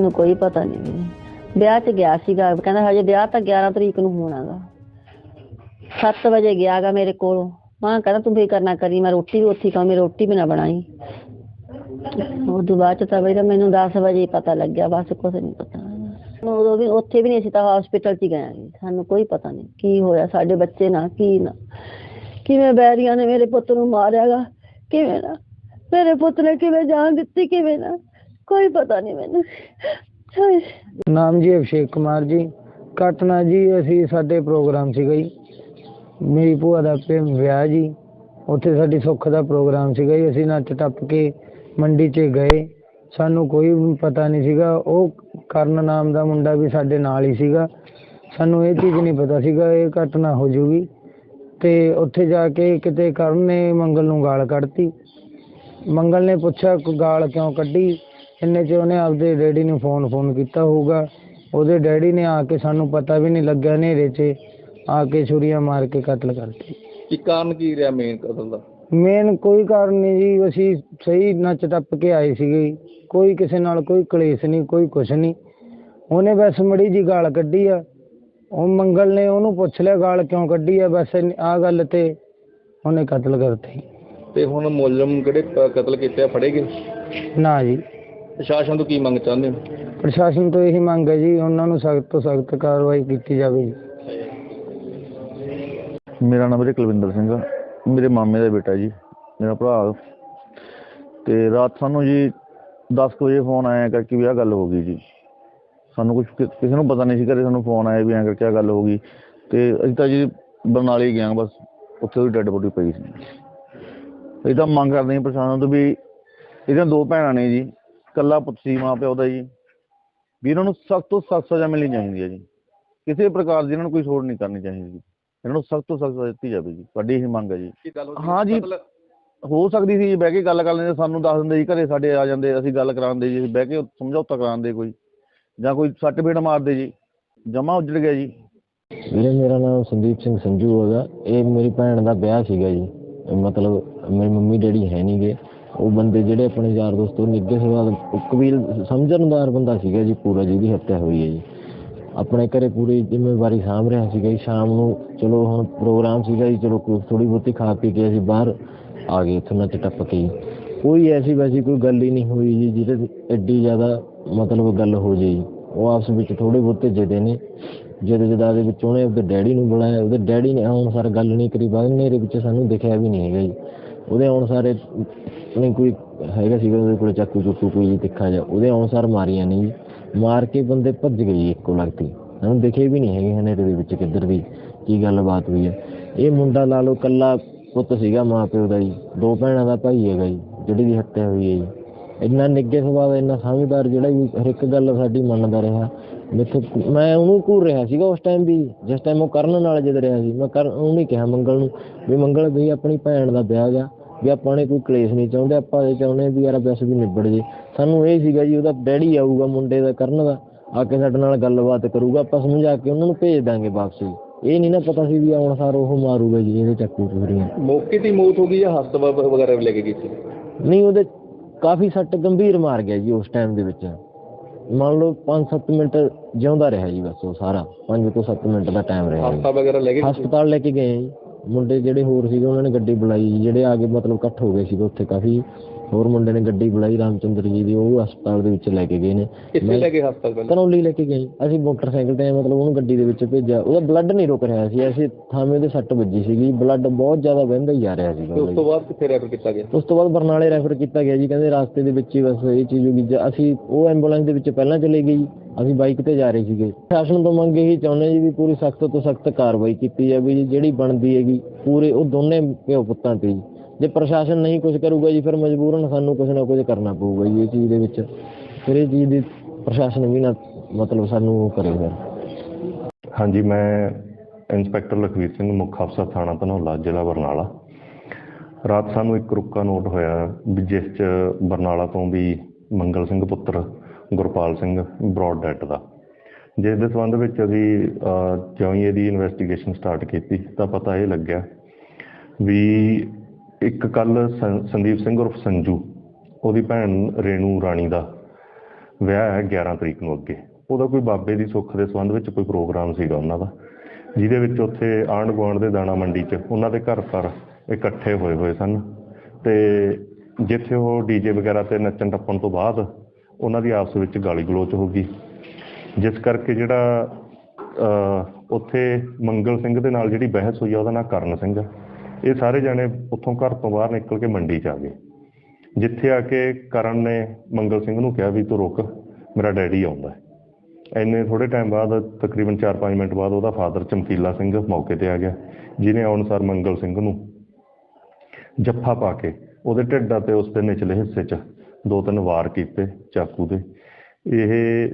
ਸਾਨੂੰ ਕੋਈ ਪਤਾ ਨਹੀਂ ਵੀ ਵਿਆਹ 'ਚ ਗਿਆ ਸੀਗਾ, ਕਹਿੰਦਾ ਹਜੇ ਵਿਆਹ ਤਾਂ 11 ਤਰੀਕ ਨੂੰ ਹੋਣਾਗਾ। 7 ਵਜੇ ਗਿਆਗਾ ਮੇਰੇ ਕੋਲ। ਮਾਂ ਕਹਿੰਦਾ ਤੂੰ ਵੀ ਕਰਨਾ ਕਰੀ, ਮੈਂ ਰੋਟੀ ਵੀ ਉੱਥੇ ਖਾਂ ਮੇਰੀ ਰੋਟੀ ਵੀ ਨਾ ਬਣਾਈ। ਉਹ ਤੋਂ ਬਾਅਦ ਤਾਂ ਬਈ ਮੈਨੂੰ 10 ਵਜੇ ਪਤਾ ਲੱਗਿਆ, ਬਸ ਕੁਝ ਨਹੀਂ ਪਤਾ ਉਦੋਂ ਵੀ ਉੱਥੇ ਵੀ ਨਹੀਂ ਅਸੀਂ ਤਾਂ ਹਸਪੀਟਲ 'ਚ ਹੀ ਗਏ ਸਾਨੂੰ ਕੋਈ ਪਤਾ ਨਹੀਂ ਕੀ ਹੋਇਆ, ਸਾਡੇ ਬੱਚੇ ਨਾਲ ਕੀ ਨਾ। ਕਿਵੇਂ ਬੈਰੀਆਂ ਨੇ ਮੇਰੇ ਪੁੱਤ ਨੂੰ ਮਾਰਿਆਗਾ, ਕਿਵੇਂ ਨਾ। ਮੇਰੇ ਪੁੱਤ ਨੇ ਕਿਵੇਂ ਜਾਨ ਦਿੱਤੀ, ਕਿਵੇਂ ਨਾ। ਕੋਈ ਪਤਾ ਨਹੀਂ ਮੈਨੂੰ। ਹਾਏ। ਨਾਮ ਜੀ ਅਭਿਸ਼ੇਕ ਕੁਮਾਰ ਜੀ। ਘਟਨਾ ਜੀ, ਅਸੀਂ ਸਾਡੇ ਪ੍ਰੋਗਰਾਮ ਸੀਗਾ ਜੀ ਮੇਰੀ ਭੂਆ ਦਾ ਪੇ ਵਿਆਹ ਜੀ। ਉੱਥੇ ਸਾਡੀ ਸੁੱਖ ਦਾ ਪ੍ਰੋਗਰਾਮ ਸੀਗਾ ਜੀ ਅਸੀਂ ਨੱਚ ਟੱਪ ਕੇ ਮੰਡੀ 'ਚ ਗਏ। ਸਾਨੂੰ ਕੋਈ ਵੀ ਪਤਾ ਨਹੀਂ ਸੀਗਾ। ਉਹ ਕਰਨ ਨਾਮ ਦਾ ਮੁੰਡਾ ਵੀ ਸਾਡੇ ਨਾਲ ਹੀ ਸੀਗਾ। ਸਾਨੂੰ ਇਹ ਚੀਜ਼ ਨਹੀਂ ਪਤਾ ਸੀਗਾ। ਇਹ ਘਟਨਾ ਹੋ ਜੂਗੀ। ਤੇ ਉੱਥੇ ਜਾ ਕੇ ਕਿਤੇ ਕਰਨ ਨੇ ਮੰਗਲ ਨੂੰ ਗਾਲ ਕੱਢਤੀ। ਮੰਗਲ ਨੇ ਪੁੱਛਿਆ ਕਿ ਗਾਲ ਕਿਉਂ ਕੱਢੀ? ਇੰਨੇ ਚ ਉਹਨੇ ਆਪਦੇ ਡੈਡੀ ਨੂੰ ਫੋਨ ਫੋਨ ਕੀਤਾ ਹੋਊਗਾ। ਉਹਦੇ ਡੈਡੀ ਨੇ ਆ ਕੇ ਸਾਨੂੰ ਪਤਾ ਵੀ ਨਹੀਂ ਲੱਗਿਆ ਹਨੇਰੇ 'ਚ। ਆ ਕੇ ਛੁਰੀਆਂ ਮਾਰ ਕੇ ਕਤਲ ਕਰਤੀ। ਕੀ ਕਾਰਨ ਕੀ ਰਿਹਾ ਮੇਨ ਕਤਲ ਦਾ? ਮੇਨ ਕੋਈ ਕਾਰਨ ਨਹੀਂ ਜੀ ਅਸੀਂ ਸਹੀ ਨੱਚ ਟੱਪ ਕੇ ਆਏ ਸੀਗੇ। ਕੋਈ ਕਿਸੇ ਨਾਲ ਕੋਈ ਕਲੇਸ਼ ਨਹੀਂ ਕੋਈ ਕੁਛ ਨਹੀਂ। ਉਹਨੇ ਬਸ ਮੜੀ ਜੀ ਗਾਲ ਕੱਢੀ ਆ। ਉਹ ਮੰਗਲ ਨੇ ਉਹਨੂੰ ਪੁੱਛ ਲਿਆ ਗਾਲ ਕਿਉਂ ਕੱਢੀ ਆ? ਬਸ ਆ ਗੱਲ ਤੇ ਉਹਨੇ ਕਤਲ ਕਰਤੀ। ਤੇ ਹੁਣ ਮੁਲਜ਼ਮ ਕਿਹੜੇ ਕ- ਕਤਲ ਕੀਤੇ ਆ ਫੜੇ ਗਏ? ਨਾ ਜੀ। ਪ੍ਰਸ਼ਾਸਨ ਤੋਂ ਕੀ ਮੰਗ ਚਾਹੁੰਦੇ ਹੋ? ਪ੍ਰਸ਼ਾਸਨ ਤੋਂ ਇਹੀ ਮੰਗ ਹੈ ਜੀ ਉਹਨਾਂ ਨੂੰ ਸਖਤ ਤੋਂ ਸਖਤ ਕਾਰਵਾਈ ਕੀਤੀ ਜਾਵੇ ਜੀ। ਮੇਰਾ ਨਾਮ ਵੀਰੇ ਕੁਲਵਿੰਦਰ ਸਿੰਘ ਆ। ਮੇਰੇ ਮਾਮੇ ਦਾ ਬੇਟਾ ਜੀ ਮੇਰਾ ਭਰਾ। ਤੇ ਰਾਤ ਸਾਨੂੰ ਜੀ 10 ਕੁ ਵਜੇ ਫੋਨ ਆਇਆ ਕਰਕੇ ਵੀ ਆਹ ਗੱਲ ਹੋ ਗਈ ਜੀ। ਸਾਨੂੰ ਕੁਝ ਕਿਸੇ ਨੂੰ ਪਤਾ ਨਹੀਂ ਸੀ ਘਰੇ ਸਾਨੂੰ ਫੋਨ ਆਇਆ ਵੀ ਐਂ ਕਰਕੇ ਆਹ ਗੱਲ ਹੋ ਗਈ। ਤੇ ਅਸੀਂ ਤਾਂ ਜੀ ਬਰਨਾਲੇ ਗਏ ਹਾਂ ਬਸ ਉੱਥੇ ਉਹਦੀ ਡੈੱਡ ਬੋਡੀ ਪਈ ਸੀ। ਅਸੀਂ ਤਾਂ ਮੰਗ ਕਰਦੇ ਹਾਂ ਪ੍ਰਸ਼ਾਸਨ ਤੋਂ ਵੀ ਇਹਦੀਆਂ ਦੋ ਭੈਣਾਂ ਨੇ ਜੀ ਇਕੱਲਾ ਪੁੱਤ ਸੀ ਮਾਂ ਪਿਓ ਦਾ ਜੀ ਵੀ ਇਹਨਾਂ ਨੂੰ ਸਖਤ ਤੋਂ ਸਖਤ ਸਜ਼ਾ ਮਿਲਣੀ ਚਾਹੀਦੀ ਹੈ ਜੀ। ਕਿਸੇ ਪ੍ਰਕਾਰ ਦੀ ਇਹਨਾਂ ਨੂੰ ਕੋਈ ਛੋੜ ਨਹੀਂ ਕਰਨੀ ਚਾਹੀਦੀ। ਜੀ ਇਹਨਾਂ ਨੂੰ ਸਖਤ ਤੋਂ ਸਖਤ ਸਜ਼ਾ ਦਿੱਤੀ ਜਾਵੇ ਜੀ ਸਾਡੀ ਇਹ ਮੰਗ ਹੈ ਜੀ? ਹਾਂ ਜੀ। ਹੋ ਸਕਦੀ ਸੀ ਜੀ ਬਹਿ ਕੇ ਗੱਲ ਕਰ ਲੈਂਦੇ ਸਾਨੂੰ ਦੱਸ ਦਿੰਦੇ ਜੀ ਘਰੇ ਸਾਡੇ ਆ ਜਾਂਦੇ ਅਸੀਂ ਗੱਲ ਕਰਾਉਂਦੇ ਜੀ ਬਹਿ ਕੇ ਸਮਝੌਤਾ ਕਰਾਉਂਦੇ ਕੋਈ ਜਾਂ ਕੋਈ ਸੱਟ ਫੇਟ ਮਾਰਦੇ ਜੀ। ਜਮਾ ਉੱਜੜ ਗਿਆ ਜੀ। ਵੀਰੇ ਮੇਰਾ ਨਾਮ ਸੰਦੀਪ ਸਿੰਘ ਸੰਜੂ ਹੈਗਾ। ਇਹ ਮੇਰੀ ਭੈਣ ਦਾ ਵਿਆਹ ਸੀਗਾ ਜੀ। ਮਤਲਬ ਮੇਰੀ ਮੰਮੀ ਡੈਡੀ ਹੈ ਨਹੀਂਗੇ ਉਹ ਬੰਦੇ ਜਿਹੜੇ ਆਪਣੇ ਯਾਰ ਦੋਸਤ ਉਹ ਨਿੱਗੇ ਸਵਾਦ ਕਬੀਲ ਸਮਝਣਦਾਰ ਬੰਦਾ ਸੀਗਾ ਜੀ, ਪੂਰਾ ਜਿਹਦੀ ਹੱਤਿਆ ਹੋਈ ਹੈ ਜੀ। ਆਪਣੇ ਘਰੇ ਪੂਰੀ ਜ਼ਿੰਮੇਵਾਰੀ ਸਾਂਭ ਰਿਹਾ ਸੀਗਾ ਜੀ। ਸ਼ਾਮ ਨੂੰ ਚਲੋ ਹੁਣ ਪ੍ਰੋਗਰਾਮ ਸੀਗਾ ਜੀ, ਚਲੋ ਥੋੜੀ ਬਹੁਤੀ ਖਾ ਪੀ ਕੇ ਅਸੀਂ ਬਾਹਰ ਆ ਗਏ ਇੱਥੋਂ ਨੱਚ ਟੱਪ ਕੇ ਕੋਈ ਐਸੀ ਵੈਸੀ ਕੋਈ ਗੱਲ ਹੀ ਨਹੀਂ ਹੋਈ ਜੀ, ਜਿਹਦੇ ਐਡੀ ਜ਼ਿਆਦਾ ਮਤਲਬ ਗੱਲ ਹੋ ਜੇ। ਉਹ ਆਪਸ ਵਿੱਚ ਥੋੜੇ ਬਹੁਤੇ ਜਿਹਦੇ ਨੇ। ਜਿਹਦੇ ਜਦਾ ਦੇ ਵਿੱਚ ਉਹਨੇ ਉਹਦੇ ਡੈਡੀ ਨੂੰ ਬੁਲਾਇਆ। ਉਹਦੇ ਡੈਡੀ ਨੇ ਆਉਣ ਸਾਰ ਗੱਲ ਨਹੀਂ ਕਰੀ, ਬਾਅਦ ਮੇਰੇ ਵਿੱਚ ਸਾਨੂੰ ਦਿਖਿਆ ਵੀ ਨਹੀਂ ਹੈਗਾ ਜੀ। ਉਹਦੇ ਅਨੁਸਾਰ ਨਹੀਂ, ਕੋਈ ਹੈਗਾ ਸੀਗਾ, ਉਹਦੇ ਕੋਲ ਚਾਕੂ ਚੁੱਕੂ, ਕੋਈ ਜੀ ਤਿੱਖਾ ਜਾ ਉਹਦੇ ਅਨੁਸਾਰ ਮਾਰੀਆਂ ਨੇ ਜੀ। ਮਾਰ ਕੇ ਬੰਦੇ ਭੱਜ ਗਏ ਜੀ ਇੱਕੋ ਲਗਤੀ ਸਾਨੂੰ ਦਿਖੇ ਵੀ ਨਹੀਂ ਹੈਗੇ ਹਨੇਰੇ ਦੇ ਵਿੱਚ ਕਿੱਧਰ ਦੀ ਕੀ ਗੱਲਬਾਤ ਹੋਈ ਹੈ। ਇਹ ਮੁੰਡਾ ਲਾ ਲਓ ਕੱਲਾ ਪੁੱਤ ਸੀਗਾ ਮਾਂ ਪਿਓ ਦਾ ਜੀ। ਦੋ ਭੈਣਾਂ ਦਾ ਭਾਈ ਹੈਗਾ ਜੀ, ਜਿਹੜੀ ਦੀ ਹੱਤਿਆ ਹੋਈ ਹੈ ਜੀ। ਇੰਨਾ ਨਿੱਗੇ ਸੁਭਾਅ ਦਾ, ਇੰਨਾ ਸਮਝਦਾਰ ਜਿਹੜਾ ਵੀ ਹਰ ਇੱਕ ਗੱਲ ਸਾਡੀ ਮੰਨਦਾ ਰਿਹਾ। ਮੈਥੋਂ ਮੈਂ ਉਹਨੂੰ ਘੂਰ ਰਿਹਾ ਸੀਗਾ ਉਸ ਟਾਈਮ ਵੀ, ਜਿਸ ਟਾਈਮ ਉਹ ਕਰਨ ਨਾਲ ਜਦ ਰਿਹਾ ਸੀ। ਮੈਂ ਕਰ, ਉਹਨੂੰ ਕਿਹਾ ਮੰਗਲ ਨੂੰ ਵੀ, ਮੰਗਲ ਵੀ ਆਪਣੀ ਭੈਣ ਦਾ ਵਿਆਹ ਗਾ ਵੀ ਆਪਾਂ ਨੇ ਕੋਈ ਕਲੇਸ਼ ਨਹੀਂ ਚਾਹੁੰਦੇ ਆਪਾਂ ਇਹ ਚਾਹੁੰਦੇ ਵੀ ਯਾਰ ਬਸ ਵੀ ਨਿਬੜ ਜੇ। ਸਾਨੂੰ ਇਹ ਸੀਗਾ ਜੀ ਉਹਦਾ ਡੈਡੀ ਆਊਗਾ ਮੁੰਡੇ ਦਾ ਕਰਨ ਦਾ ਆ ਕੇ ਸਾਡੇ ਨਾਲ ਗੱਲਬਾਤ ਕਰੂਗਾ ਆਪਾਂ ਸਮਝਾ ਕੇ ਉਹਨਾਂ ਨੂੰ ਭੇਜ ਦਾਂਗੇ ਵਾਪਸ। ਇਹ ਨਹੀਂ ਨਾ ਪਤਾ ਸੀ ਵੀ ਆਉਣ ਸਾਰ ਉਹ ਮਾਰੂਗਾ ਜੀ ਇਹਦੇ ਚੱਕੂ ਚੋਰੀਆਂ। ਮੌਕੇ ਤੇ ਮੌਤ ਹੋ ਗਈ ਜਾਂ ਹਸਪਤਾਲ ਵਗੈਰਾ ਵੀ ਲੈ ਕੇ ਗਈ ਸੀ? ਨਹੀਂ ਉਹਦੇ ਕਾਫੀ ਸੱਟ ਗੰਭੀਰ ਮਾਰ ਗਿਆ ਜੀ ਉਸ ਟਾਈਮ ਦੇ ਵਿੱਚ। ਮੰਨ ਲਓ 5-7 ਮਿੰਟ ਜਿਉਂਦਾ ਰਿਹਾ ਜੀ ਬਸ ਉਹ ਸਾਰਾ 5 ਤੋਂ 7 ਮਿੰਟ ਦਾ ਟਾਈਮ ਰਿਹਾ। ਹਸਪਤਾਲ ਵਗੈਰਾ ਲੈ ਕੇ? ਹਸਪਤਾਲ ਲੈ ਕੇ ਗਏ ਜੀ। ਮੁੰਡੇ ਜਿਹੜੇ ਹੋਰ ਸੀਗੇ, ਉਹਨਾਂ ਨੇ ਗੱਡੀ ਬੁਲਾਈ, ਜਿਹੜੇ ਆ ਕੇ ਮਤਲਬ ਇਕੱਠ ਹੋ ਗਏ ਸੀਗੇ ਉੱਥੇ ਕਾਫੀ। ਹੋਰ ਮੁੰਡੇ ਨੇ ਗੱਡੀ ਬੁਲਾਈ ਰਾਮਚੰਦਰ ਜੀ ਦੀ ਉਹ ਹਸਪਤਾਲ ਦੇ ਵਿੱਚ ਲੈ ਕੇ ਗਏ ਨੇ। ਕਿੱਥੇ ਲੈ ਕੇ ਹਸਪਤਾਲ ਪਹਿਲਾਂ? ਕਰੌਲੀ ਲੈ ਕੇ ਗਏ। ਅਸੀਂ ਮੋਟਰਸਾਈਕਲ ਤੇ ਮਤਲਬ ਉਹਨੂੰ ਗੱਡੀ ਦੇ ਵਿੱਚ ਭੇਜਿਆ। ਉਹਦਾ ਬਲੱਡ ਨਹੀਂ ਰੁਕ ਰਿਹਾ ਸੀ। ਐਸੇ ਥਾਵੇਂ ਉਹਦੇ ਸੱਟ ਵੱਜੀ ਸੀਗੀ। ਬਲੱਡ ਬਹੁਤ ਜ਼ਿਆਦਾ ਵਹਿੰਦਾ ਹੀ ਜਾ ਰਿਹਾ ਉਹਦਾ ਉਸ। ਤੋਂ ਬਾਅਦ ਕਿੱਥੇ ਰੈਫਰ ਕੀਤਾ ਗਿਆ? ਉਸ ਤੋਂ ਬਾਅਦ ਬਰਨਾਲੇ ਰੈਫਰ ਕੀਤਾ ਗਿਆ ਜੀ। ਕਹਿੰਦੇ ਰਾਸਤੇ ਦੇ ਵਿੱਚ ਹੀ ਬਸ ਇਹ ਚੀਜ਼ ਹੋ ਗਈ। ਅਸੀਂ ਉਹ ਐਂਬੂਲੈਂਸ ਦੇ ਵਿੱਚ ਪਹਿਲਾਂ ਚਲੇ ਗਏ ਜੀ। ਅਸੀਂ ਬਾਈਕ ਤੇ ਜਾ ਰਹੇ ਸੀਗੇ। ਸ਼ਾਸਨ ਤੋਂ ਮੰਗ ਇਹੀ ਚਾਹੁੰਦੇ ਜੀ ਵੀ ਪੂਰੀ ਸਖਤ ਤੋਂ ਸਖਤ ਕਾਰਵਾਈ ਕੀਤੀ ਜਾਵੇ ਜੀ। ਜਿਹੜੀ ਬਣਦੀ ਹੈਗੀ ਪੂਰੇ ਉਹ ਦੋਨੇ ਪਿਓ ਪੁੱਤਾਂ ਤੇ ਜੇ ਪ੍ਰਸ਼ਾਸਨ ਨਹੀਂ ਕੁਝ ਕਰੂਗਾ ਜੀ ਫਿਰ ਮਜਬੂਰਨ ਸਾਨੂੰ ਕੁਝ ਨਾ ਕੁਝ ਕਰਨਾ ਪਊਗਾ ਜੀ ਇਹ ਚੀਜ਼ ਦੇ ਵਿੱਚ। ਫਿਰ ਇਹ ਚੀਜ਼ ਦੀ ਪ੍ਰਸ਼ਾਸਨ ਵੀ ਨਾ ਮਤਲਬ ਸਾਨੂੰ ਉਹ ਕਰੇਗਾ ਹਾਂਜੀ ਮੈਂ ਇੰਸਪੈਕਟਰ ਲਖਵੀਰ ਸਿੰਘ ਮੁੱਖ ਅਫਸਰ ਥਾਣਾ ਧਨੌਲਾ ਜ਼ਿਲ੍ਹਾ ਬਰਨਾਲਾ। ਰਾਤ ਸਾਨੂੰ ਇੱਕ ਰੁੱਕਾ ਨੋਟ ਹੋਇਆ ਜਿਸ 'ਚ ਬਰਨਾਲਾ ਤੋਂ ਵੀ ਮੰਗਲ ਸਿੰਘ ਪੁੱਤਰ ਗੁਰਪਾਲ ਸਿੰਘ ਬ੍ਰੌਡ ਡੈਟ ਦਾ। ਜਿਸ ਦੇ ਸੰਬੰਧ ਵਿੱਚ ਅਸੀਂ ਅਹ, ਜਿਉਂ ਹੀ ਇਹਦੀ ਇਨਵੈਸਟੀਗੇਸ਼ਨ ਸਟਾਰਟ ਕੀਤੀ ਤਾਂ ਪਤਾ ਇਹ ਲੱਗਿਆ ਵੀ ਇੱਕ ਕੱਲ ਸੰਦੀਪ ਸਿੰਘ ਉਰਫ ਸੰਜੂ, ਉਹਦੀ ਭੈਣ ਰੇਣੂ ਰਾਣੀ ਦਾ ਵਿਆਹ ਹੈ 11 ਤਰੀਕ ਨੂੰ ਅੱਗੇ। ਉਹਦਾ ਕੋਈ ਬਾਬੇ ਦੀ ਸੁੱਖ ਦੇ ਸੰਬੰਧ ਵਿੱਚ ਕੋਈ ਪ੍ਰੋਗਰਾਮ ਸੀਗਾ ਉਹਨਾਂ ਦਾ, ਜਿਹਦੇ ਵਿੱਚ ਉੱਥੇ ਆਂਢ ਗੁਆਂਢ ਦੇ ਦਾਣਾ ਮੰਡੀ 'ਚ ਉਹਨਾਂ ਦੇ ਘਰ ਪਰ ਇਕੱਠੇ ਹੋਏ ਹੋਏ ਸਨ ਤੇ ਜਿੱਥੇ ਉਹ ਡੀਜੇ ਵਗੈਰਾ ਤੇ ਨੱਚਣ ਟੱਪਣ ਤੋਂ ਬਾਅਦ ਉਹਨਾਂ ਦੀ ਆਪਸ ਵਿੱਚ ਗਾਲੀ ਗਲੋਚ ਹੋ ਗਈ। ਜਿਸ ਕਰਕੇ ਜਿਹੜਾ ਉੱਥੇ ਮੰਗਲ ਸਿੰਘ ਦੇ ਨਾਲ ਜਿਹੜੀ ਬਹਿਸ ਹੋਈ ਆ, ਉਹਦਾ ਨਾਂ ਕਰਨ ਸਿੰਘ ਆ। ਇਹ ਸਾਰੇ ਜਾਣੇ ਉੱਥੋਂ ਘਰ ਤੋਂ ਬਾਹਰ ਨਿਕਲ ਕੇ ਮੰਡੀ 'ਚ ਆ ਗਏ। ਜਿੱਥੇ ਆ ਕੇ ਕਰਨ ਨੇ ਮੰਗਲ ਸਿੰਘ ਨੂੰ ਕਿਹਾ ਵੀ ਤੂੰ ਰੁਕ, ਮੇਰਾ ਡੈਡੀ ਆਉਂਦਾ। ਹੈ। ਇੰਨੇ ਥੋੜੇ ਟਾਈਮ ਬਾਅਦ ਤਕਰੀਬਨ 4-5 ਮਿੰਟ ਬਾਅਦ ਉਹਦਾ ਫਾਦਰ ਚਮਕੀਲਾ ਸਿੰਘ ਮੌਕੇ ਤੇ ਆ ਗਿਆ, ਜਿਹਨੇ ਅਨੁਸਾਰ ਮੰਗਲ ਸਿੰਘ ਨੂੰ ਜੱਫਾ ਪਾ ਕੇ ਉਹਦੇ ਢਿੱਡ 'ਤੇ ਉਸ ਦੇ ਨਿਚਲੇ ਹਿੱਸੇ 'ਚ ਦੋ ਤਿੰਨ ਵਾਰ ਕੀਤੇ ਚਾਕੂ ਦੇ। ਇਹ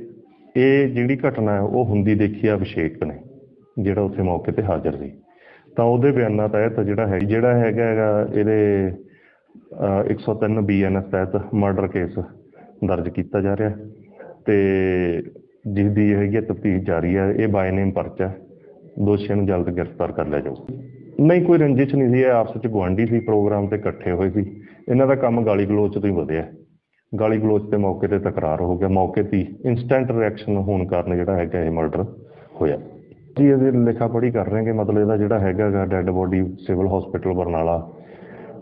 ਇਹ ਜਿਹੜੀ ਘਟਨਾ ਹੈ, ਉਹ ਹੁੰਦੀ ਦੇਖੀ ਆ ਅਭਿਸ਼ੇਕ ਨੇ, ਜਿਹੜਾ ਉੱਥੇ ਮੌਕੇ ਤੇ ਹਾਜ਼ਰ ਸੀ। ਤਾਂ ਉਹਦੇ ਬਿਆਨਾਂ ਤਹਿਤ ਜਿਹੜਾ ਹੈ, ਜਿਹੜਾ ਹੈਗਾ ਹੈਗਾ ਇਹਦੇ ਅਹ 103 ਬੀਐਨਐਸ ਤਹਿਤ ਮਰਡਰ ਕੇਸ ਦਰਜ ਕੀਤਾ ਜਾ ਰਿਹਾ। ਤੇ ਜਿਸ ਦੀ ਹੈਗੀ ਤਫਤੀਸ਼ ਜਾਰੀ ਹੈ, ਇਹ ਬਾਏ ਨੇਮ ਪਰਚਾ ਦੋਸ਼ੀਆਂ ਨੂੰ ਜਲਦ ਗ੍ਰਿਫਤਾਰ ਕਰ ਲਿਆ ਜਾਊ ਨਹੀਂ, ਕੋਈ ਰੰਜਿਸ਼ ਨਹੀਂ ਸੀ, ਇਹ ਆਪਸ ਵਿੱਚ ਗੁਆਂਢੀ ਸੀ, ਪ੍ਰੋਗਰਾਮ ਤੇ ਇਕੱਠੇ ਹੋਏ ਸੀ। ਇਹਨਾਂ ਦਾ ਕੰਮ ਗਾਲੀ ਗਲੋਚ ਤੋਂ ਹੀ ਵਧਿਆ। ਗਾਲੀ ਗਲੋਚ ਤੇ ਮੌਕੇ ਤੇ ਤਕਰਾਰ ਹੋ ਗਿਆ। ਮੌਕੇ ਤੇ ਇਨਸਟੈਂਟ ਰਿਐਕਸ਼ਨ ਹੋਣ ਕਾਰਨ ਜਿਹੜਾ ਹੈਗਾ ਇਹ ਮਰਡਰ ਹੋਇਆ। ਜੀ ਅਸੀਂ ਲਿਖਾ ਪੜ੍ਹੀ ਕਰ ਰਹੇ ਹਾਂ ਕਿ ਮਤਲਬ ਇਹਦਾ ਜਿਹੜਾ ਹੈਗਾ dead body civil hospital Barnala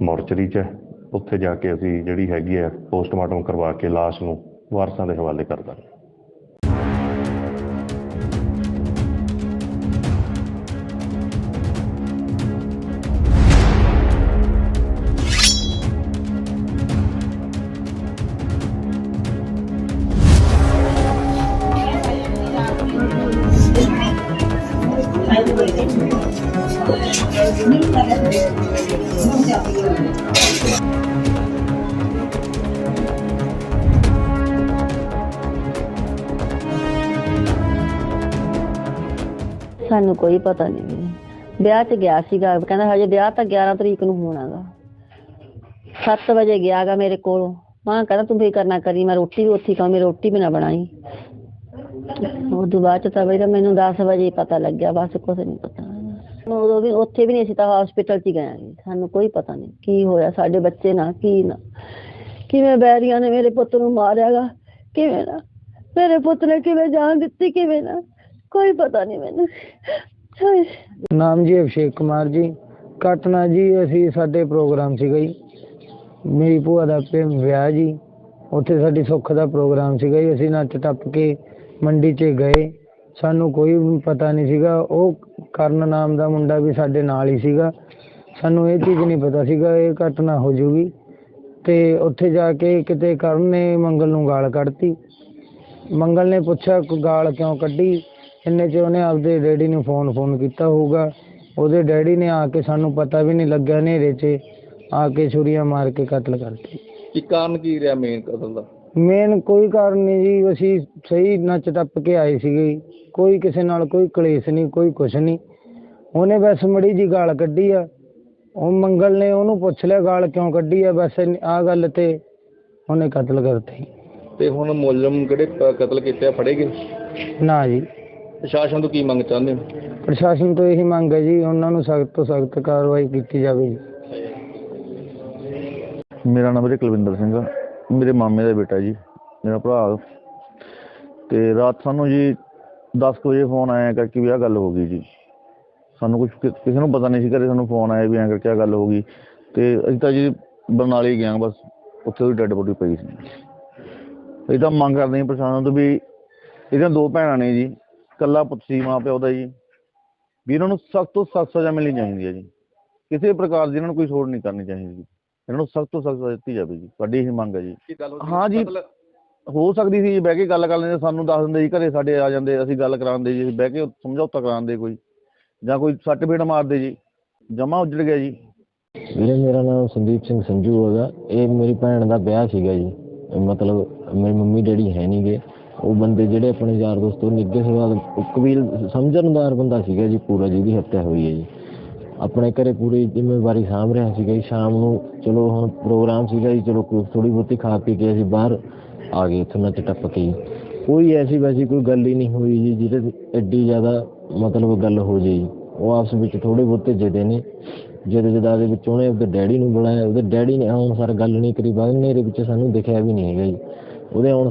mortuary 'ਚ ਹੈ। ਉੱਥੇ ਜਾ ਕੇ ਅਸੀਂ ਜਿਹੜੀ ਹੈਗੀ ਹੈ ਪੋਸਟਮਾਰਟਮ ਕਰਵਾ ਕੇ ਲਾਸ਼ ਨੂੰ ਵਾਰਸਾਂ ਦੇ ਹਵਾਲੇ ਕਰ ਦਾਂਗੇ। ਸਾਨੂੰ ਕੋਈ ਪਤਾ ਨਹੀਂ ਵੀ ਵਿਆਹ 'ਚ ਗਿਆ ਸੀਗਾ, ਕਹਿੰਦਾ ਹਜੇ ਵਿਆਹ ਤਾਂ 11 ਤਰੀਕ ਨੂੰ ਹੋਣਾਗਾ। 7 ਵਜੇ ਗਿਆਗਾ ਮੇਰੇ ਕੋਲੋਂ। ਮਾਂ ਕਹਿੰਦਾ ਤੂੰ ਵੀ ਕਰਨਾ ਕਰੀ, ਮੈਂ ਰੋਟੀ ਵੀ ਉੱਥੇ ਖਾਂ ਮੇਰੀ ਰੋਟੀ ਵੀ ਨਾ ਬਣਾਈ। ਉਹ ਤੋਂ ਬਾਅਦ ਤਾਂ ਬਈ ਮੈਨੂੰ 10 ਵਜੇ ਪਤਾ ਲੱਗਿਆ, ਬਸ ਕੁਝ ਨਹੀਂ ਪਤਾ ਉਦੋਂ ਵੀ ਉੱਥੇ ਵੀ ਨਹੀਂ ਅਸੀਂ ਤਾਂ ਹਸਪੀਟਲ 'ਚ ਹੀ ਗਏ ਸਾਨੂੰ ਕੋਈ ਪਤਾ ਨਹੀਂ ਕੀ ਹੋਇਆ, ਸਾਡੇ ਬੱਚੇ ਨਾਲ ਕੀ ਨਾ। ਕਿਵੇਂ ਬੈਰੀਆਂ ਨੇ ਮੇਰੇ ਪੁੱਤ ਨੂੰ ਮਾਰਿਆਗਾ, ਕਿਵੇਂ ਨਾ। ਮੇਰੇ ਪੁੱਤ ਨੇ ਕਿਵੇਂ ਜਾਨ ਦਿੱਤੀ, ਕਿਵੇਂ ਨਾ। ਕੋਈ ਪਤਾ ਨਹੀਂ ਮੈਨੂੰ। ਹਾਏ। ਨਾਮ ਜੀ ਅਭਿਸ਼ੇਕ ਕੁਮਾਰ ਜੀ। ਘਟਨਾ ਜੀ, ਅਸੀਂ ਸਾਡੇ ਪ੍ਰੋਗਰਾਮ ਸੀਗਾ ਜੀ ਮੇਰੀ ਭੂਆ ਦਾ ਪੇ ਵਿਆਹ ਜੀ। ਉੱਥੇ ਸਾਡੀ ਸੁੱਖ ਦਾ ਪ੍ਰੋਗਰਾਮ ਸੀਗਾ ਜੀ ਅਸੀਂ ਨੱਚ ਟੱਪ ਕੇ ਮੰਡੀ 'ਚ ਗਏ। ਸਾਨੂੰ ਕੋਈ ਵੀ ਪਤਾ ਨਹੀਂ ਸੀਗਾ। ਉਹ ਕਰਨ ਨਾਮ ਦਾ ਮੁੰਡਾ ਵੀ ਸਾਡੇ ਨਾਲ ਹੀ ਸੀਗਾ। ਸਾਨੂੰ ਇਹ ਚੀਜ਼ ਨਹੀਂ ਪਤਾ ਸੀਗਾ, ਇਹ ਘਟਨਾ ਹੋ ਜੂਗੀ। ਤੇ ਉੱਥੇ ਜਾ ਕੇ ਕਿਤੇ ਕਰਨ ਨੇ ਮੰਗਲ ਨੂੰ ਗਾਲ ਕੱਢਤੀ। ਮੰਗਲ ਨੇ ਪੁੱਛਿਆ ਕਿ ਗਾਲ ਕਿਉਂ ਕੱਢੀ? ਇੰਨੇ ਚ ਉਹਨੇ ਆਪਦੇ ਡੈਡੀ ਨੂੰ ਫੋਨ ਫੋਨ ਕੀਤਾ ਹੋਊਗਾ। ਉਹਦੇ ਡੈਡੀ ਨੇ ਆ ਕੇ ਸਾਨੂੰ ਪਤਾ ਵੀ ਨਹੀਂ ਲੱਗਿਆ ਹਨੇਰੇ 'ਚ। ਆ ਕੇ ਛੁਰੀਆਂ ਮਾਰ ਕੇ ਕਤਲ ਕਰਤੀ। ਕੀ ਕਾਰਨ ਕੀ ਰਿਹਾ ਮੇਨ ਕਤਲ ਦਾ? ਮੇਨ ਕੋਈ ਕਾਰਨ ਨਹੀਂ ਜੀ ਅਸੀਂ ਸਹੀ ਨੱਚ ਟੱਪ ਕੇ ਆਏ ਸੀਗੇ। ਜੀ। ਕੋਈ ਕਿਸੇ ਨਾਲ ਕੋਈ ਕਲੇਸ਼ ਨਹੀਂ ਕੋਈ ਕੁਛ ਨਹੀਂ। ਉਹਨੇ ਬਸ ਮੜੀ ਜੀ ਗਾਲ ਕੱਢੀ ਆ। ਉਹ ਮੰਗਲ ਨੇ ਉਹਨੂੰ ਪੁੱਛ ਲਿਆ ਗਾਲ ਕਿਉਂ ਕੱਢੀ ਆ? ਬਸ ਆ ਗੱਲ ਤੇ ਉਹਨੇ ਕਤਲ ਕਰਤੀ। ਤੇ ਹੁਣ ਮੁਲਜ਼ਮ ਕਿਹੜੇ ਕਤਲ ਕੀਤੇ ਆ ਫੜੇ ਗਏ? ਨਾ ਜੀ। ਪ੍ਰਸ਼ਾਸਨ ਤੋਂ ਕੀ ਮੰਗ ਚਾਹੁੰਦੇ ਹੋ? ਪ੍ਰਸ਼ਾਸਨ ਤੋਂ ਇਹੀ ਮੰਗ ਹੈ ਜੀ ਉਹਨਾਂ ਨੂੰ ਸਖਤ ਤੋਂ ਸਖਤ ਕਾਰਵਾਈ ਕੀਤੀ ਜਾਵੇ ਜੀ। ਮੇਰਾ ਨਾਮ ਵੀਰੇ ਕੁਲਵਿੰਦਰ ਸਿੰਘ ਆ। ਮੇਰੇ ਮਾਮੇ ਦਾ ਬੇਟਾ ਜੀ ਮੇਰਾ ਭਰਾ। ਤੇ ਰਾਤ ਸਾਨੂੰ ਜੀ 10 ਕੁ ਵਜੇ ਫੋਨ ਆਇਆ ਕਰਕੇ ਵੀ ਆਹ ਗੱਲ ਹੋ ਗਈ ਜੀ। ਸਾਨੂੰ ਕੁਝ ਕਿਸੇ ਨੂੰ ਪਤਾ ਨਹੀਂ ਸੀ ਘਰੇ ਸਾਨੂੰ ਫੋਨ ਆਇਆ ਵੀ ਐਂ ਕਰਕੇ ਆਹ ਗੱਲ ਹੋ ਗਈ। ਤੇ ਅਸੀਂ ਤਾਂ ਜੀ ਬਰਨਾਲੇ ਗਏ ਹਾਂ ਬਸ ਉੱਥੇ ਉਹਦੀ ਡੈੱਡ ਬੋਡੀ ਪਈ ਸੀ। ਅਸੀਂ ਤਾਂ ਮੰਗ ਕਰਦੇ ਹਾਂ ਪ੍ਰਸ਼ਾਸਨ ਤੋਂ ਵੀ ਇਹਦੀਆਂ ਦੋ ਭੈਣਾਂ ਨੇ ਜੀ ਇਕੱਲਾ ਪੁੱਤ ਸੀ ਮਾਂ ਪਿਓ ਦਾ ਜੀ। ਵੀ ਇਹਨਾਂ ਨੂੰ ਸਖਤ ਤੋਂ ਸਖਤ ਸਜ਼ਾ ਮਿਲਣੀ ਚਾਹੀਦੀ ਹੈ ਜੀ। ਕਿਸੇ ਪ੍ਰਕਾਰ ਦੀ ਇਹਨਾਂ ਨੂੰ ਕੋਈ ਛੋੜ ਨਹੀਂ ਕਰਨੀ ਚਾਹੀਦੀ। ਜੀ ਇਹਨਾਂ ਨੂੰ ਸਖਤ ਤੋਂ ਸਖਤ ਸਜ਼ਾ ਦਿੱਤੀ ਜਾਵੇ ਜੀ। ਸਾਡੀ ਇਹ ਮੰਗ ਹੈ ਜੀ? ਹਾਂ ਜੀ। ਹੋ ਸਕਦੀ ਸੀ ਜੀ ਬਹਿ ਕੇ ਗੱਲ ਕਰ ਲੈਂਦੇ ਸਾਨੂੰ ਦੱਸ ਦਿੰਦੇ ਜੀ ਘਰੇ ਸਾਡੇ ਆ ਜਾਂਦੇ ਅਸੀਂ ਗੱਲ ਕਰਾਉਂਦੇ ਜੀ ਬਹਿ ਕੇ ਸਮਝੌਤਾ ਕਰਾਉਂਦੇ ਕੋਈ। ਜਾਂ ਕੋਈ ਸੱਟ ਫੇਟ ਮਾਰਦੇ ਜੀ। ਜਮਾ ਉੱਜੜ ਗਿਆ ਜੀ। ਵੀਰੇ ਮੇਰਾ ਨਾਮ ਸੰਦੀਪ ਸਿੰਘ ਸੰਜੂ ਹੈਗਾ। ਇਹ ਮੇਰੀ ਭੈਣ ਦਾ ਵਿਆਹ ਸੀਗਾ ਜੀ। ਮਤਲਬ ਮੇਰੀ ਮੰਮੀ ਡੈਡੀ ਹੈ ਨਹੀਂਗੇ ਉਹ ਬੰਦੇ ਜਿਹੜੇ ਆਪਣੇ ਯਾਰ ਦੋਸਤ ਉਹ ਨਿੱਗੇ ਸਵਾਦ ਕਬੀਲ ਸਮਝਣਦਾਰ ਬੰਦਾ ਸੀਗਾ ਜੀ, ਪੂਰਾ ਜਿਹਦੀ ਹੱਤਿਆ ਹੋਈ ਹੈ ਜੀ। ਆਪਣੇ ਘਰੇ ਪੂਰੀ ਜ਼ਿੰਮੇਵਾਰੀ ਸਾਂਭ ਰਿਹਾ ਸੀਗਾ ਜੀ। ਸ਼ਾਮ ਨੂੰ ਚਲੋ ਹੁਣ ਪ੍ਰੋਗਰਾਮ ਸੀਗਾ ਜੀ, ਚਲੋ ਥੋੜੀ ਬਹੁਤੀ ਖਾ ਪੀ ਕੇ ਅਸੀਂ ਬਾਹਰ ਆ ਗਏ ਇੱਥੋਂ ਨੱਚ ਕੇ ਕੋਈ ਐਸੀ ਵੈਸੀ ਕੋਈ ਗੱਲ ਹੀ ਨਹੀਂ ਹੋਈ ਜੀ, ਜਿਹਦੇ ਤੇ ਐਡੀ ਜ਼ਿਆਦਾ ਮਤਲਬ ਗੱਲ ਹੋ ਜੇ। ਉਹ ਆਪਸ ਵਿੱਚ ਥੋੜੇ ਬਹੁਤੇ ਜਿਹਦੇ ਨੇ। ਜਿਹਦੇ ਜਿਹਦਾ ਦੇ ਵਿੱਚ ਉਹਨੇ ਉਹਦੇ ਡੈਡੀ ਨੂੰ ਬੁਲਾਇਆ, ਉਹਦੇ ਡੈਡੀ ਨੇ ਆਉਣ ਸਾਰ ਗੱਲ ਨਹੀਂ ਕਰੀ, ਬਾਅਦ ਮੇਰੇ ਵਿੱਚ ਸਾਨੂੰ ਦਿਖਿਆ ਵੀ ਨਹੀਂ ਹੈਗਾ ਜੀ। ਉਹਦੇ ਆਉਣ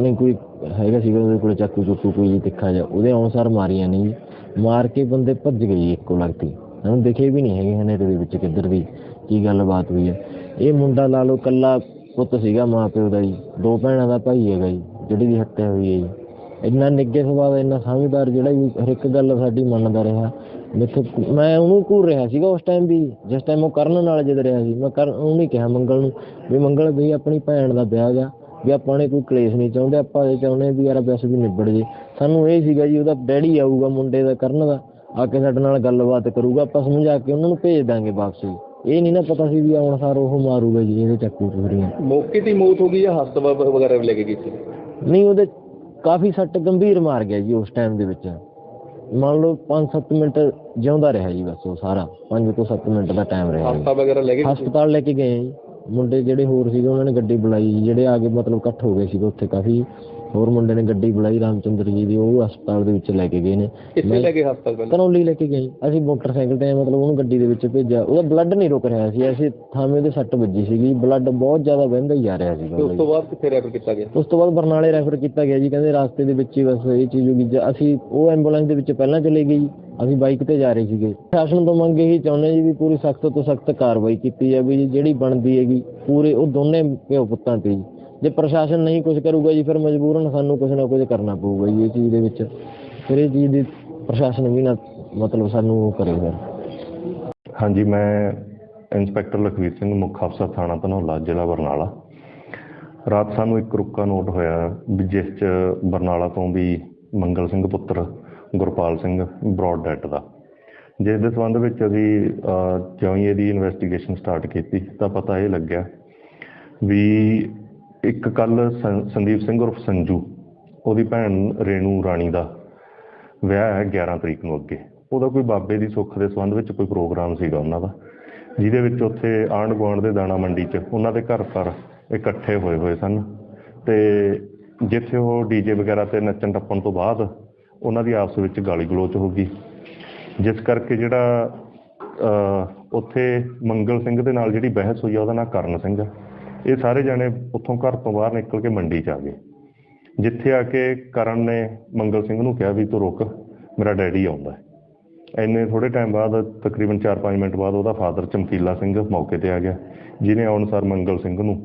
ਨਹੀਂ ਕੋਈ ਹੈਗਾ ਸੀਗਾ, ਉਹਦੇ ਕੋਲ ਚਾਕੂ ਚੁੱਕੂ ਕੋਈ ਤਿੱਖਾ ਜਿਹਾ ਉਹਦੇ ਆਉਣ ਮਾਰੀਆਂ ਨਹੀਂ। ਜੀ ਮਾਰ ਕੇ ਬੰਦੇ ਭੱਜ ਗਏ ਜੀ ਇੱਕੋ ਲਗਤੀ ਸਾਨੂੰ ਦਿਖੇ ਵੀ ਨਹੀਂ ਹੈਗੇ ਹਨੇਰੇ ਦੇ ਵਿੱਚ ਕਿੱਧਰ ਦੀ ਕੀ ਗੱਲਬਾਤ ਹੋਈ ਹੈ। ਇਹ ਮੁੰਡਾ ਲਾ ਲਓ ਕੱਲਾ ਪੁੱਤ ਸੀਗਾ ਮਾਂ ਪਿਓ ਦਾ ਜੀ, ਦੋ ਭੈਣਾਂ ਦਾ ਭਾਈ ਹੈਗਾ ਜੀ, ਜਿਹੜੀ ਦੀ ਹੱਤਿਆ ਹੋਈ ਹੈ ਜੀ। ਇੰਨਾ ਨਿੱਗੇ ਸੁਭਾਅ ਦਾ, ਇੰਨਾ ਸਮਝਦਾਰ ਜਿਹੜਾ ਵੀ ਹਰ ਇੱਕ ਗੱਲ ਸਾਡੀ ਮੰਨਦਾ ਰਿਹਾ ਮੈਥੋਂ ਮੈਂ ਉਹਨੂੰ ਘੂਰ ਰਿਹਾ ਸੀਗਾ ਉਸ ਟਾਈਮ ਵੀ ਜਿਸ ਟਾਈਮ ਉਹ ਕਰਨ ਨਾਲ ਜਦ ਰਿਹਾ ਸੀ ਮੈਂ ਕਰ ਉਹਨੂੰ ਹੀ ਕਿਹਾ ਮੰਗਲ ਨੂੰ ਵੀ ਮੰਗਲ ਵੀ ਆਪਣੀ ਭੈਣ ਦਾ ਵਿਆਹ ਗਾ ਵੀ ਆਪਾਂ ਨੇ ਕੋਈ ਕਲੇਸ਼ ਨਹੀਂ ਚਾਹੁੰਦੇ ਆਪਾਂ ਇਹ ਚਾਹੁੰਦੇ ਵੀ ਯਾਰ ਬਸ ਵੀ ਨਿਬੜ ਜੇ। ਸਾਨੂੰ ਇਹ ਸੀਗਾ ਜੀ ਉਹਦਾ ਡੈਡੀ ਆਊਗਾ ਮੁੰਡੇ ਦਾ ਕਰਨ ਦਾ ਆ ਕੇ ਸਾਡੇ ਨਾਲ ਗੱਲਬਾਤ ਕਰੂਗਾ ਆਪਾਂ ਸਮਝਾ ਕੇ ਉਹਨਾਂ ਨੂੰ ਭੇਜ ਦਾਂਗੇ ਵਾਪਸ। ਇਹ ਨਹੀਂ ਨਾ ਪਤਾ ਸੀ ਵੀ ਆਉਣ ਸਾਰ ਉਹ ਮਾਰੂਗਾ ਜੀ ਇਹਦੇ ਚੱਕੂ ਚੋਰੀਆਂ। ਮੌਕੇ ਤੇ ਮੌਤ ਹੋ ਗਈ ਜਾਂ ਹਸਪਤਾਲ ਵਗੈਰਾ ਵੀ ਲੈ ਕੇ ਗਈ ਸੀ? ਨਹੀਂ ਉਹਦੇ ਕਾਫੀ ਸੱਟ ਗੰਭੀਰ ਮਾਰ ਗਿਆ ਜੀ ਉਸ ਟਾਈਮ ਦੇ ਵਿੱਚ। ਮੰਨ ਲਓ 5-7 ਮਿੰਟ ਜਿਉਂਦਾ ਰਿਹਾ ਜੀ ਬਸ ਉਹ ਸਾਰਾ 5 ਤੋਂ 7 ਮਿੰਟ ਦਾ ਟਾਈਮ ਰਿਹਾ। ਹਸਪਤਾਲ ਵਗੈਰਾ ਲੈ ਕੇ? ਹਸਪਤਾਲ ਲੈ ਕੇ ਗਏ ਜੀ ਮੁੰਡੇ ਜਿਹੜੇ ਹੋਰ ਸੀਗੇ ਉਹਨਾਂ ਨੇ ਗੱਡੀ ਬੁਲਾਈ ਜਿਹੜੇ ਆ ਕੇ ਮਤਲਬ ਇਕੱਠ ਹੋ ਗਏ ਸੀਗੇ ਉੱਥੇ ਕਾਫੀ ਹੋਰ ਮੁੰਡੇ ਨੇ ਗੱਡੀ ਬੁਲਾਈ ਰਾਮਚੰਦਰ ਜੀ ਦੀ ਉਹ ਹਸਪਤਾਲ ਦੇ ਵਿੱਚ ਲੈ ਕੇ ਗਏ ਨੇ। ਕਿੱਥੇ ਲੈ ਕੇ ਹਸਪਤਾਲ ਪਹਿਲਾਂ? ਕਰੌਲੀ ਲੈ ਕੇ ਗਏ। ਅਸੀਂ ਮੋਟਰਸਾਈਕਲ ਤੇ ਮਤਲਬ ਉਹਨੂੰ ਗੱਡੀ ਦੇ ਵਿੱਚ ਭੇਜਿਆ। ਉਹਦਾ ਬਲੱਡ ਨਹੀਂ ਰੁਕ ਰਿਹਾ ਸੀ। ਐਸੇ ਥਾਵੇਂ ਉਹਦੇ ਸੱਟ ਵੱਜੀ ਸੀਗੀ। ਬਲੱਡ ਬਹੁਤ ਜ਼ਿਆਦਾ ਵਹਿੰਦਾ ਹੀ ਜਾ ਰਿਹਾ ਉਹਦਾ ਉਸ। ਤੋਂ ਬਾਅਦ ਕਿੱਥੇ ਰੈਫਰ ਕੀਤਾ ਗਿਆ? ਉਸ ਤੋਂ ਬਾਅਦ ਬਰਨਾਲੇ ਰੈਫਰ ਕੀਤਾ ਗਿਆ ਜੀ। ਕਹਿੰਦੇ ਰਾਸਤੇ ਦੇ ਵਿੱਚ ਹੀ ਬਸ ਇਹ ਚੀਜ਼ ਹੋ ਗਈ। ਅਸੀਂ ਉਹ ਐਂਬੂਲੈਂਸ ਦੇ ਵਿੱਚ ਪਹਿਲਾਂ ਚਲੇ ਗਏ ਜੀ। ਅਸੀਂ ਬਾਈਕ ਤੇ ਜਾ ਰਹੇ ਸੀਗੇ। ਸ਼ਾਸਨ ਤੋਂ ਮੰਗ ਇਹੀ ਚਾਹੁੰਦੇ ਜੀ ਵੀ ਪੂਰੀ ਸਖਤ ਤੋਂ ਸਖਤ ਕਾਰਵਾਈ ਕੀਤੀ ਜਾਵੇ ਜੀ। ਜਿਹੜੀ ਬਣਦੀ ਹੈਗੀ ਪੂਰੇ ਉਹ ਦੋਨੇ ਪਿਓ ਪੁੱਤਾਂ ਤੇ ਜੇ ਪ੍ਰਸ਼ਾਸਨ ਨਹੀਂ ਕੁਝ ਕਰੂਗਾ ਜੀ ਫਿਰ ਮਜਬੂਰਨ ਸਾਨੂੰ ਕੁਝ ਨਾ ਕੁਝ ਕਰਨਾ ਪਊਗਾ ਜੀ ਇਹ ਚੀਜ਼ ਦੇ ਵਿੱਚ। ਫਿਰ ਇਹ ਚੀਜ਼ ਦੀ ਪ੍ਰਸ਼ਾਸਨ ਵੀ ਨਾ ਮਤਲਬ ਸਾਨੂੰ ਉਹ ਕਰੇਗਾ ਹਾਂਜੀ ਮੈਂ ਇੰਸਪੈਕਟਰ ਲਖਵੀਰ ਸਿੰਘ ਮੁੱਖ ਅਫਸਰ ਥਾਣਾ ਧਨੌਲਾ ਜ਼ਿਲ੍ਹਾ ਬਰਨਾਲਾ। ਰਾਤ ਸਾਨੂੰ ਇੱਕ ਰੁੱਕਾ ਨੋਟ ਹੋਇਆ ਜਿਸ 'ਚ ਬਰਨਾਲਾ ਤੋਂ ਵੀ ਮੰਗਲ ਸਿੰਘ ਪੁੱਤਰ ਗੁਰਪਾਲ ਸਿੰਘ ਬ੍ਰੌਡ ਡੈਟ ਦਾ। ਜਿਸ ਦੇ ਸੰਬੰਧ ਵਿੱਚ ਅਸੀਂ ਅਹ, ਜਿਉਂ ਹੀ ਇਹਦੀ ਇਨਵੈਸਟੀਗੇਸ਼ਨ ਸਟਾਰਟ ਕੀਤੀ ਤਾਂ ਪਤਾ ਇਹ ਲੱਗਿਆ ਵੀ ਇੱਕ ਕੱਲ ਸੰਦੀਪ ਸਿੰਘ ਉਰਫ ਸੰਜੂ, ਉਹਦੀ ਭੈਣ ਰੇਣੂ ਰਾਣੀ ਦਾ ਵਿਆਹ ਹੈ 11 ਤਰੀਕ ਨੂੰ ਅੱਗੇ। ਉਹਦਾ ਕੋਈ ਬਾਬੇ ਦੀ ਸੁੱਖ ਦੇ ਸੰਬੰਧ ਵਿੱਚ ਕੋਈ ਪ੍ਰੋਗਰਾਮ ਸੀਗਾ ਉਹਨਾਂ ਦਾ, ਜਿਹਦੇ ਵਿੱਚ ਉੱਥੇ ਆਂਢ ਗੁਆਂਢ ਦੇ ਦਾਣਾ ਮੰਡੀ 'ਚ ਉਹਨਾਂ ਦੇ ਘਰ ਪਰ ਇਕੱਠੇ ਹੋਏ ਹੋਏ ਸਨ ਤੇ ਜਿੱਥੇ ਉਹ ਡੀਜੇ ਵਗੈਰਾ ਤੇ ਨੱਚਣ ਟੱਪਣ ਤੋਂ ਬਾਅਦ ਉਹਨਾਂ ਦੀ ਆਪਸ ਵਿੱਚ ਗਾਲੀ ਗਲੋਚ ਹੋ ਗਈ। ਜਿਸ ਕਰਕੇ ਜਿਹੜਾ ਉੱਥੇ ਮੰਗਲ ਸਿੰਘ ਦੇ ਨਾਲ ਜਿਹੜੀ ਬਹਿਸ ਹੋਈ ਆ, ਉਹਦਾ ਨਾਂ ਕਰਨ ਸਿੰਘ ਆ। ਇਹ ਸਾਰੇ ਜਾਣੇ ਉੱਥੋਂ ਘਰ ਤੋਂ ਬਾਹਰ ਨਿਕਲ ਕੇ ਮੰਡੀ 'ਚ ਆ ਗਏ। ਜਿੱਥੇ ਆ ਕੇ ਕਰਨ ਨੇ ਮੰਗਲ ਸਿੰਘ ਨੂੰ ਕਿਹਾ ਵੀ ਤੂੰ ਰੁਕ, ਮੇਰਾ ਡੈਡੀ ਆਉਂਦਾ। ਹੈ ਇੰਨੇ ਥੋੜੇ ਟਾਈਮ ਬਾਅਦ ਤਕਰੀਬਨ 4-5 ਮਿੰਟ ਬਾਅਦ ਉਹਦਾ ਫਾਦਰ ਚਮਕੀਲਾ ਸਿੰਘ ਮੌਕੇ ਤੇ ਆ ਗਿਆ, ਜਿਹਨੇ ਅਨੁਸਾਰ ਮੰਗਲ ਸਿੰਘ ਨੂੰ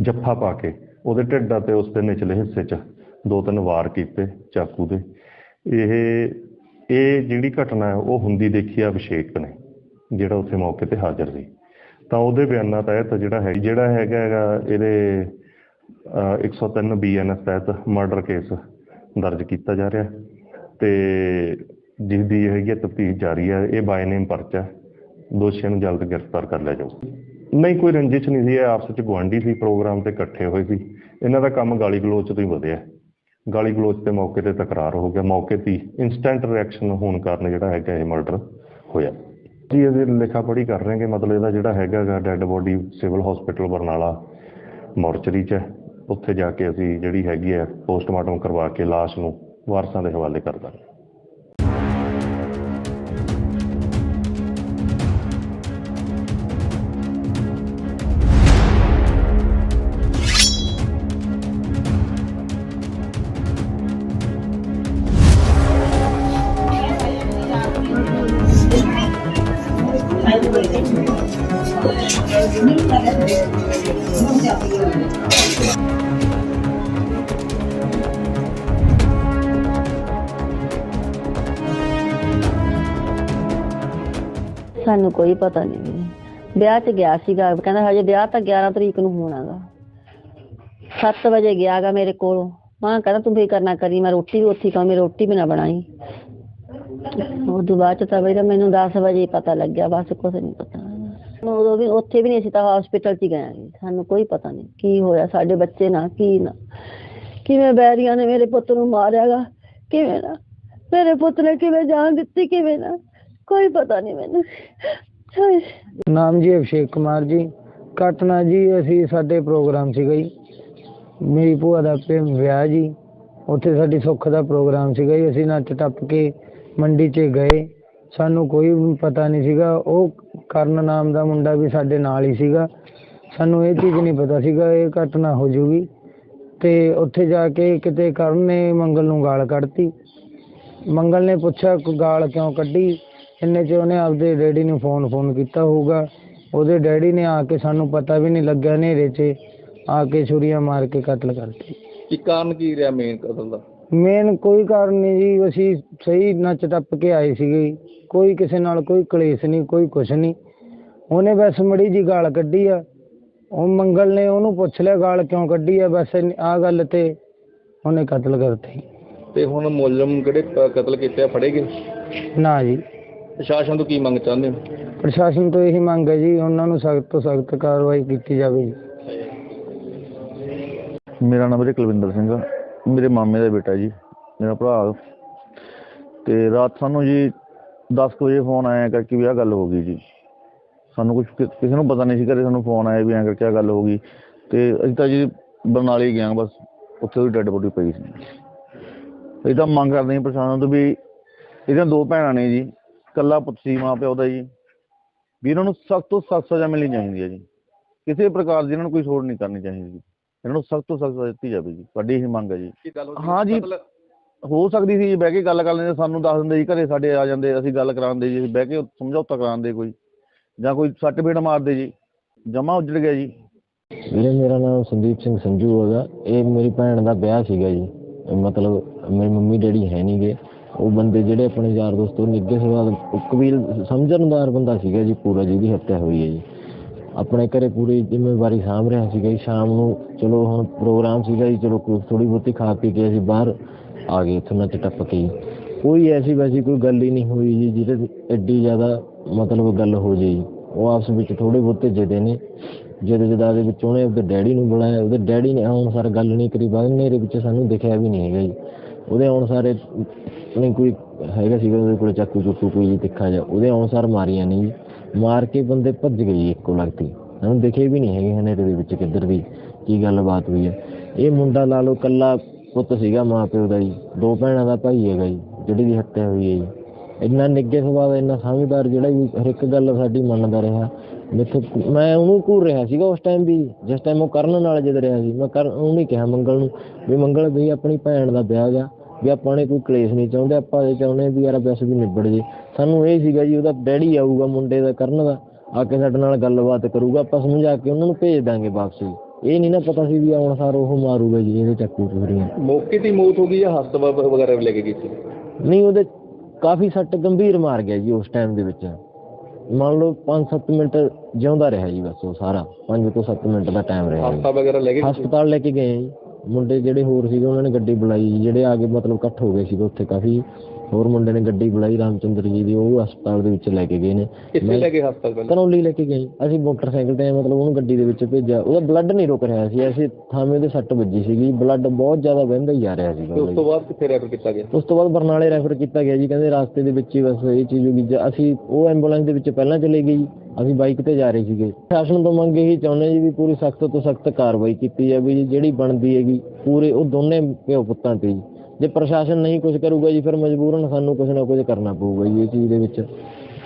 ਜੱਫਾ ਪਾ ਕੇ ਉਹਦੇ ਢਿੱਡ 'ਤੇ ਉਸ ਦੇ ਨਿਚਲੇ ਹਿੱਸੇ 'ਚ ਦੋ ਤਿੰਨ ਵਾਰ ਕੀਤੇ ਚਾਕੂ ਦੇ। ਇਹ ਇਹ ਜਿਹੜੀ ਘਟਨਾ ਹੈ, ਉਹ ਹੁੰਦੀ ਦੇਖੀ ਆ ਅਭਿਸ਼ੇਕ ਨੇ, ਜਿਹੜਾ ਉੱਥੇ ਮੌਕੇ ਤੇ ਹਾਜ਼ਰ ਸੀ। ਤਾਂ ਉਹਦੇ ਬਿਆਨਾਂ ਤਹਿਤ ਜਿਹੜਾ ਹੈ, ਜਿਹੜਾ ਹੈਗਾ ਹੈਗਾ ਇਹਦੇ ਅਹ 103 ਬੀਐਨਐਸ ਤਹਿਤ ਮਰਡਰ ਕੇਸ ਦਰਜ ਕੀਤਾ ਜਾ ਰਿਹਾ। ਤੇ ਜਿਸ ਦੀ ਹੈਗੀ ਤਫਤੀਸ਼ ਜਾਰੀ ਹੈ, ਇਹ ਬਾਏ ਨੇਮ ਪਰਚਾ ਦੋਸ਼ੀਆਂ ਨੂੰ ਜਲਦ ਗ੍ਰਿਫਤਾਰ ਕਰ ਲਿਆ ਜਾਊ ਨਹੀਂ, ਕੋਈ ਰੰਜਿਸ਼ ਨਹੀਂ ਸੀ, ਇਹ ਆਪਸ ਵਿੱਚ ਗੁਆਂਢੀ ਸੀ, ਪ੍ਰੋਗਰਾਮ ਤੇ ਇਕੱਠੇ ਹੋਏ ਸੀ। ਇਹਨਾਂ ਦਾ ਕੰਮ ਗਾਲੀ ਗਲੋਚ ਤੋਂ ਹੀ ਵਧਿਆ। ਗਾਲੀ ਗਲੋਚ ਤੇ ਮੌਕੇ ਤੇ ਤਕਰਾਰ ਹੋ ਗਿਆ। ਮੌਕੇ ਤੇ ਇਨਸਟੈਂਟ ਰਿਐਕਸ਼ਨ ਹੋਣ ਕਾਰਨ ਜਿਹੜਾ ਹੈਗਾ ਇਹ ਮਰਡਰ ਹੋਇਆ। ਜੀ ਅਸੀਂ ਲਿਖਾ ਪੜ੍ਹੀ ਕਰ ਰਹੇ ਹਾਂ ਕਿ ਮਤਲਬ ਇਹਦਾ ਜਿਹੜਾ ਹੈਗਾ dead body civil hospital Barnala mortuary 'ਚ ਹੈ। ਉੱਥੇ ਜਾ ਕੇ ਅਸੀਂ ਜਿਹੜੀ ਹੈਗੀ ਹੈ ਪੋਸਟਮਾਰਟਮ ਕਰਵਾ ਕੇ ਲਾਸ਼ ਨੂੰ ਵਾਰਸਾਂ ਦੇ ਹਵਾਲੇ ਕਰ ਦਾਂਗੇ। ਸਾਨੂੰ ਕੋਈ ਪਤਾ ਨਹੀਂ। ਵੀ ਵਿਆਹ 'ਚ ਗਿਆ ਸੀਗਾ, ਕਹਿੰਦਾ ਹਜੇ ਵਿਆਹ ਤਾਂ 11 ਤਰੀਕ ਨੂੰ ਹੋਣਾਗਾ। 7 ਵਜੇ ਗਿਆਗਾ ਮੇਰੇ ਕੋਲੋਂ। ਮਾਂ ਕਹਿੰਦਾ ਤੂੰ ਵੀ ਕਰਨਾ ਕਰੀ, ਮੈਂ ਰੋਟੀ ਵੀ ਉੱਥੇ ਖਾਂ ਮੇਰੀ ਰੋਟੀ ਵੀ ਨਾ ਬਣਾਈ। ਉਹ ਤੋਂ ਬਾਅਦ 'ਚ ਤਾਂ ਬਈ ਮੈਨੂੰ 10 ਵਜੇ ਪਤਾ ਲੱਗਿਆ, ਬਸ ਕੁਝ ਨਹੀਂ ਪਤਾ ਉਦੋਂ ਵੀ ਉੱਥੇ ਵੀ ਨਹੀਂ ਅਸੀਂ ਤਾਂ ਹਸਪੀਟਲ 'ਚ ਗਏ ਸਾਨੂੰ ਕੋਈ ਪਤਾ ਨਹੀਂ ਕੀ ਹੋਇਆ, ਸਾਡੇ ਬੱਚੇ ਨਾਲ ਕੀ ਨਾ। ਕਿਵੇਂ ਬੈਰੀਆਂ ਨੇ ਮੇਰੇ ਪੁੱਤ ਨੂੰ ਮਾਰਿਆਗਾ, ਕਿਵੇਂ ਨਾ। ਮੇਰੇ ਪੁੱਤ ਨੇ ਕਿਵੇਂ ਜਾਨ ਦਿੱਤੀ, ਕਿਵੇਂ ਨਾ। ਕੋਈ ਪਤਾ ਨਹੀਂ ਮੈਨੂੰ। ਹਾਏ। ਨਾਮ ਜੀ ਅਭਿਸ਼ੇਕ ਕੁਮਾਰ ਜੀ। ਘਟਨਾ ਜੀ, ਅਸੀਂ ਸਾਡੇ ਪ੍ਰੋਗਰਾਮ ਸੀਗਾ ਜੀ ਮੇਰੀ ਭੂਆ ਦਾ ਭੇ ਵਿਆਹ ਜੀ। ਉੱਥੇ ਸਾਡੀ ਸੁੱਖ ਦਾ ਪ੍ਰੋਗਰਾਮ ਸੀਗਾ ਜੀ ਅਸੀਂ ਨੱਚ ਟੱਪ ਕੇ ਮੰਡੀ 'ਚ ਗਏ। ਸਾਨੂੰ ਕੋਈ ਵੀ ਪਤਾ ਨਹੀਂ ਸੀਗਾ। ਉਹ ਕਰਨ ਨਾਮ ਦਾ ਮੁੰਡਾ ਵੀ ਸਾਡੇ ਨਾਲ ਹੀ ਸੀਗਾ। ਸਾਨੂੰ ਇਹ ਚੀਜ਼ ਨਹੀਂ ਪਤਾ ਸੀਗਾ, ਇਹ ਘਟਨਾ ਹੋ ਜੂਗੀ। ਤੇ ਉੱਥੇ ਜਾ ਕੇ ਕਿਤੇ ਕਰਨ ਨੇ ਮੰਗਲ ਨੂੰ ਗਾਲ ਕੱਢਤੀ। ਮੰਗਲ ਨੇ ਪੁੱਛਿਆ ਕਿ ਗਾਲ ਕਿਉਂ ਕੱਢੀ? ਇੰਨੇ ਚ ਉਹਨੇ ਆਪਦੇ ਡੈਡੀ ਨੂੰ ਫੋਨ ਫੋਨ ਕੀਤਾ ਹੋਊਗਾ। ਉਹਦੇ ਡੈਡੀ ਨੇ ਆ ਕੇ ਸਾਨੂੰ ਪਤਾ ਵੀ ਨਹੀਂ ਲੱਗਿਆ ਹਨੇਰੇ 'ਚ। ਆ ਕੇ ਛੁਰੀਆਂ ਮਾਰ ਕੇ ਕਤਲ ਕਰਤੀ। ਕੀ ਕਾਰਨ ਕੀ ਰਿਹਾ ਮੇਨ ਕਤਲ ਦਾ? ਮੇਨ ਕੋਈ ਕਾਰਨ ਨਹੀਂ ਜੀ ਅਸੀਂ ਸਹੀ ਨੱਚ ਟੱਪ ਕੇ ਆਏ ਸੀਗੇ। ਕੋਈ ਕਿਸੇ ਨਾਲ ਕੋਈ ਕਲੇਸ਼ ਨਹੀਂ ਕੋਈ ਕੁਛ ਨਹੀਂ। ਉਹਨੇ ਬਸ ਮੜੀ ਜੀ ਗਾਲ ਕੱਢੀ ਆ। ਉਹ ਮੰਗਲ ਨੇ ਉਹਨੂੰ ਪੁੱਛ ਲਿਆ ਗਾਲ ਕਿਉਂ ਕੱਢੀ ਆ? ਬਸ ਆ ਗੱਲ ਤੇ ਉਹਨੇ ਕਤਲ ਕਰਤੀ। ਤੇ ਹੁਣ ਮੁਲਜ਼ਮ ਕਿਹੜੇ ਕ- ਕਤਲ ਕੀਤੇ ਆ ਫੜੇ ਗਏ? ਨਾ ਜੀ। ਪ੍ਰਸ਼ਾਸਨ ਤੋਂ ਕੀ ਮੰਗ ਚਾਹੁੰਦੇ ਹੋ? ਪ੍ਰਸ਼ਾਸਨ ਤੋਂ ਇਹੀ ਮੰਗ ਹੈ ਜੀ ਉਹਨਾਂ ਨੂੰ ਸਖਤ ਤੋਂ ਸਖਤ ਕਾਰਵਾਈ ਕੀਤੀ ਜਾਵੇ ਜੀ। ਮੇਰਾ ਨਾਮ ਵੀਰੇ ਕੁਲਵਿੰਦਰ ਸਿੰਘ ਆ। ਮੇਰੇ ਮਾਮੇ ਦਾ ਬੇਟਾ ਜੀ ਮੇਰਾ ਭਰਾ। ਤੇ ਰਾਤ ਸਾਨੂੰ ਜੀ 10 ਕੁ ਵਜੇ ਫੋਨ ਆਇਆ ਕਰਕੇ ਵੀ ਆਹ ਗੱਲ ਹੋ ਗਈ ਜੀ। ਸਾਨੂੰ ਕੁਝ ਕਿਸੇ ਨੂੰ ਪਤਾ ਨਹੀਂ ਸੀ ਘਰੇ ਸਾਨੂੰ ਫੋਨ ਆਇਆ ਵੀ ਐਂ ਕਰਕੇ ਆਹ ਗੱਲ ਹੋ ਗਈ। ਤੇ ਅਸੀਂ ਤਾਂ ਜੀ ਬਰਨਾਲੇ ਹੀ ਗਿਆ ਬਸ ਉੱਥੇ ਉਹਦੀ ਡੈੱਡ ਬੋਡੀ ਪਈ ਸੀ। ਅਸੀਂ ਤਾਂ ਮੰਗ ਕਰਦੇ ਹਾਂ ਪ੍ਰਸ਼ਾਸਨ ਤੋਂ ਵੀ ਇਹਦੀਆਂ ਦੋ ਭੈਣਾਂ ਨੇ ਜੀ ਇਕੱਲਾ ਪੁੱਤ ਸੀ ਮਾਂ ਪਿਓ ਦਾ ਜੀ। ਵੀ ਇਹਨਾਂ ਨੂੰ ਸਖਤ ਤੋਂ ਸਖਤ ਸਜ਼ਾ ਮਿਲਣੀ ਚਾਹੀਦੀ ਹੈ ਜੀ। ਕਿਸੇ ਪ੍ਰਕਾਰ ਦੀ ਇਹਨਾਂ ਨੂੰ ਕੋਈ ਛੋੜ ਨਹੀਂ ਕਰਨੀ ਚਾਹੀਦੀ। ਜੀ ਇਹਨਾਂ ਨੂੰ ਸਖਤ ਤੋਂ ਸਖਤ ਸਜ਼ਾ ਦਿੱਤੀ ਜਾਵੇ ਜੀ। ਸਾਡੀ ਇਹ ਮੰਗ ਹੈ ਜੀ? ਹਾਂ ਜੀ। ਹੋ ਸਕਦੀ ਸੀ ਜੀ ਬਹਿ ਕੇ ਗੱਲ ਕਰ ਲੈਂਦੇ ਸਾਨੂੰ ਦੱਸ ਦਿੰਦੇ ਜੀ ਘਰੇ ਸਾਡੇ ਆ ਜਾਂਦੇ ਅਸੀਂ ਗੱਲ ਕਰਾਉਂਦੇ ਜੀ ਬਹਿ ਕੇ ਸਮਝੌਤਾ ਕਰਾਉਂਦੇ ਕੋਈ। ਜਾਂ ਕੋਈ ਸੱਟ ਫੇਟ ਮਾਰਦੇ ਜੀ। ਜਮਾ ਉੱਜੜ ਗਿਆ ਜੀ। ਵੀਰੇ ਮੇਰਾ ਨਾਮ ਸੰਦੀਪ ਸਿੰਘ ਸੰਜੂ ਹੈਗਾ। ਇਹ ਮੇਰੀ ਭੈਣ ਦਾ ਵਿਆਹ ਸੀਗਾ ਜੀ। ਮਤਲਬ ਮੇਰੀ ਮੰਮੀ ਡੈਡੀ ਹੈ ਨਹੀਂਗੇ ਉਹ ਬੰਦੇ ਜਿਹੜੇ ਆਪਣੇ ਯਾਰ ਦੋਸਤ ਉਹ ਨਿੱਗੇ ਸਵਾਦ ਕਬੀਲ ਸਮਝਣਦਾਰ ਬੰਦਾ ਸੀਗਾ ਜੀ, ਪੂਰਾ ਜਿਹਦੀ ਹੱਤਿਆ ਹੋਈ ਹੈ ਜੀ। ਆਪਣੇ ਘਰੇ ਪੂਰੀ ਜ਼ਿੰਮੇਵਾਰੀ ਸਾਂਭ ਰਿਹਾ ਸੀਗਾ ਜੀ। ਸ਼ਾਮ ਨੂੰ ਚਲੋ ਹੁਣ ਪ੍ਰੋਗਰਾਮ ਸੀਗਾ ਜੀ, ਚਲੋ ਥੋੜੀ ਬਹੁਤੀ ਖਾ ਪੀ ਕੇ ਅਸੀਂ ਬਾਹਰ ਆ ਗਏ ਇੱਥੋਂ ਟੱਪ ਕੇ ਕੋਈ ਐਸੀ ਵੈਸੀ ਕੋਈ ਗੱਲ ਹੀ ਨਹੀਂ ਹੋਈ ਜੀ, ਜਿਹਦੇ ਤੇ ਐਡੀ ਜ਼ਿਆਦਾ ਮਤਲਬ ਗੱਲ ਹੋ ਜੇ। ਉਹ ਆਪਸ ਵਿੱਚ ਥੋੜੇ ਬਹੁਤੇ ਜਿਹਦੇ ਨੇ। ਜਿਹਦੇ ਜਿਹਦਾ ਦੇ ਵਿੱਚ ਉਹਨੇ ਉਹਦੇ ਡੈਡੀ ਨੂੰ ਬੁਲਾਇਆ, ਉਹਦੇ ਡੈਡੀ ਨੇ ਆਉਣ ਸਾਰ ਗੱਲ ਨਹੀਂ ਕਰੀ, ਬਾਅਦ ਮੇਰੇ ਵਿੱਚ ਸਾਨੂੰ ਦਿਖਿਆ ਵੀ ਨਹੀਂ ਹੈਗਾ ਜੀ। ਉਹਦੇ ਅਨੁਸਾਰ ਨਹੀਂ ਕੋਈ ਹੈਗਾ ਸੀਗਾ, ਉਹਦੇ ਕੋਲ ਚਾਕੂ ਚੁੱਕੂ ਕੋਈ ਜੀ ਤਿੱਖਾ ਜਾ ਉਹਦੇ ਅਨੁਸਾਰ ਮਾਰੀਆਂ ਨਹੀਂ। ਜੀ ਮਾਰ ਕੇ ਬੰਦੇ ਭੱਜ ਗਏ ਜੀ ਇੱਕੋ ਲਗਤੀ ਸਾਨੂੰ ਦਿਖੇ ਵੀ ਨਹੀਂ ਹੈਗੇ ਹਨੇਰੇ ਦੇ ਵਿੱਚ ਕਿੱਧਰ ਦੀ ਕੀ ਗੱਲਬਾਤ ਹੋਈ ਹੈ। ਇਹ ਮੁੰਡਾ ਲਾ ਲਓ ਕੱਲਾ ਪੁੱਤ ਸੀਗਾ ਮਾਂ ਪਿਓ ਦਾ ਜੀ, ਦੋ ਭੈਣਾਂ ਦਾ ਭਾਈ ਹੈਗਾ ਜੀ, ਜਿਹੜੀ ਦੀ ਹੱਤਿਆ ਹੋਈ ਹੈ ਜੀ। ਇੰਨਾ ਨਿੱਗੇ ਸੁਭਾਅ ਦਾ, ਇੰਨਾ ਸਮਝਦਾਰ ਜਿਹੜਾ ਵੀ ਹਰ ਇੱਕ ਗੱਲ ਸਾਡੀ ਮੰਨਦਾ ਰਿਹਾ। ਮੈਥੋਂ ਮੈਂ ਉਹਨੂੰ ਘੂਰ ਰਿਹਾ ਸੀਗਾ ਉਸ ਟਾਈਮ ਵੀ, ਜਿਸ ਟਾਈਮ ਉਹ ਕਰਨ ਨਾਲ ਜਦ ਰਿਹਾ ਸੀ। ਮੈਂ ਕਰ, ਉਹਨੂੰ ਕਿਹਾ ਮੰਗਲ ਨੂੰ ਵੀ ਮੰਗਲ ਵੀ ਆਪਣੀ ਭੈਣ ਦਾ ਵਿਆਹ ਗਾ ਵੀ ਆਪਾਂ ਨੇ ਕੋਈ ਕਲੇਸ਼ ਨਹੀਂ ਚਾਹੁੰਦੇ ਆਪਾਂ ਇਹ ਚਾਹੁੰਦੇ ਵੀ ਯਾਰ ਬਸ ਵੀ ਨਿਬੜ ਜੇ। ਸਾਨੂੰ ਇਹ ਸੀਗਾ ਜੀ ਉਹਦਾ ਡੈਡੀ ਆਊਗਾ ਮੁੰਡੇ ਦਾ ਕਰਨ ਦਾ ਆ ਕੇ ਸਾਡੇ ਨਾਲ ਗੱਲਬਾਤ ਕਰੂਗਾ ਆਪਾਂ ਸਮਝਾ ਕੇ ਉਹਨਾਂ ਨੂੰ ਭੇਜ ਦਾਂਗੇ ਵਾਪਸ ਇਹ ਨਹੀਂ ਨਾ ਪਤਾ ਸੀ ਵੀ ਆਉਣ ਸਾਰ ਉਹ ਮਾਰੂਗਾ ਜੀ ਇਹਦੇ ਚੱਕੂ ਚੋਰੀਆਂ। ਮੌਕੇ ਤੇ ਮੌਤ ਹੋ ਗਈ ਜਾਂ ਹਸਪਤਾਲ ਵਗੈਰਾ ਲੈ ਕੇ ਗਈ ਸੀ? ਨਹੀਂ ਉਹਦੇ ਕਾਫੀ ਸੱਟ ਗੰਭੀਰ ਮਾਰ ਗਿਆ ਜੀ ਉਸ ਟਾਈਮ ਦੇ ਵਿੱਚ। ਮੰਨ ਲਓ 5-7 ਮਿੰਟ ਜਿਉਂਦਾ ਰਿਹਾ ਜੀ ਬਸ ਉਹ ਸਾਰਾ 5 ਤੋਂ 7 ਮਿੰਟ ਦਾ ਟਾਈਮ ਰਿਹਾ। ਹਸਪਤਾਲ ਵਗੈਰਾ ਲੈ ਕੇ? ਹਸਪਤਾਲ ਲੈ ਕੇ ਗਏ ਜੀ। ਮੁੰਡੇ ਜਿਹੜੇ ਹੋਰ ਸੀਗੇ, ਉਹਨਾਂ ਨੇ ਗੱਡੀ ਬੁਲਾਈ, ਜਿਹੜੇ ਆ ਕੇ ਮਤਲਬ ਇਕੱਠ ਹੋ ਗਏ ਸੀਗੇ ਉੱਥੇ ਕਾਫੀ। ਹੋਰ ਮੁੰਡੇ ਨੇ ਗੱਡੀ ਬੁਲਾਈ ਰਾਮਚੰਦਰ ਜੀ ਦੀ ਉਹ ਹਸਪਤਾਲ ਦੇ ਵਿੱਚ ਲੈ ਕੇ ਗਏ ਨੇ। ਕਿੱਥੇ ਲੈ ਕੇ ਹਸਪਤਾਲ ਪਹਿਲਾਂ? ਕਰੌਲੀ ਲੈ ਕੇ ਗਏ। ਅਸੀਂ ਮੋਟਰਸਾਈਕਲ ਤੇ ਮਤਲਬ ਉਹਨੂੰ ਗੱਡੀ ਦੇ ਵਿੱਚ ਭੇਜਿਆ। ਉਹਦਾ ਬਲੱਡ ਨਹੀਂ ਰੁਕ ਰਿਹਾ ਸੀ। ਐਸੇ ਥਾਵੇਂ ਉਹਦੇ ਸੱਟ ਵੱਜੀ ਸੀਗੀ। ਬਲੱਡ ਬਹੁਤ ਜ਼ਿਆਦਾ ਵਹਿੰਦਾ ਹੀ ਜਾ ਰਿਹਾ ਉਹਦਾ ਉਸ। ਤੋਂ ਬਾਅਦ ਕਿੱਥੇ ਰੈਫਰ ਕੀਤਾ ਗਿਆ? ਉਸ ਤੋਂ ਬਾਅਦ ਬਰਨਾਲੇ ਰੈਫਰ ਕੀਤਾ ਗਿਆ ਜੀ। ਕਹਿੰਦੇ ਰਾਸਤੇ ਦੇ ਵਿੱਚ ਹੀ ਬਸ ਇਹ ਚੀਜ਼ ਹੋ ਗਈ। ਜ- ਅਸੀਂ ਉਹ ਐਂਬੂਲੈਂਸ ਦੇ ਵਿੱਚ ਪਹਿਲਾਂ ਚਲੇ ਗਏ ਜੀ। ਅਸੀਂ ਬਾਈਕ ਤੇ ਜਾ ਰਹੇ ਸੀਗੇ। ਸ਼ਾਸਨ ਤੋਂ ਮੰਗ ਇਹੀ ਚਾਹੁੰਦੇ ਜੀ ਵੀ ਪੂਰੀ ਸਖਤ ਤੋਂ ਸਖਤ ਕਾਰਵਾਈ ਕੀਤੀ ਜਾਵੇ ਜਿਹੜੀ ਬਣਦੀ ਹੈਗੀ ਪੂਰੇ ਉਹ ਦੋਨੇ ਪਿਓ ਪੁੱਤਾਂ ਤੇ ਜੇ ਪ੍ਰਸ਼ਾਸਨ ਨਹੀਂ ਕੁਝ ਕਰੂਗਾ ਜੀ ਫਿਰ ਮਜਬੂਰਨ ਸਾਨੂੰ ਕੁਝ ਨਾ ਕੁਝ ਕਰਨਾ ਪਊਗਾ ਜੀ ਇਹ ਚੀਜ਼ ਦੇ ਵਿੱਚ।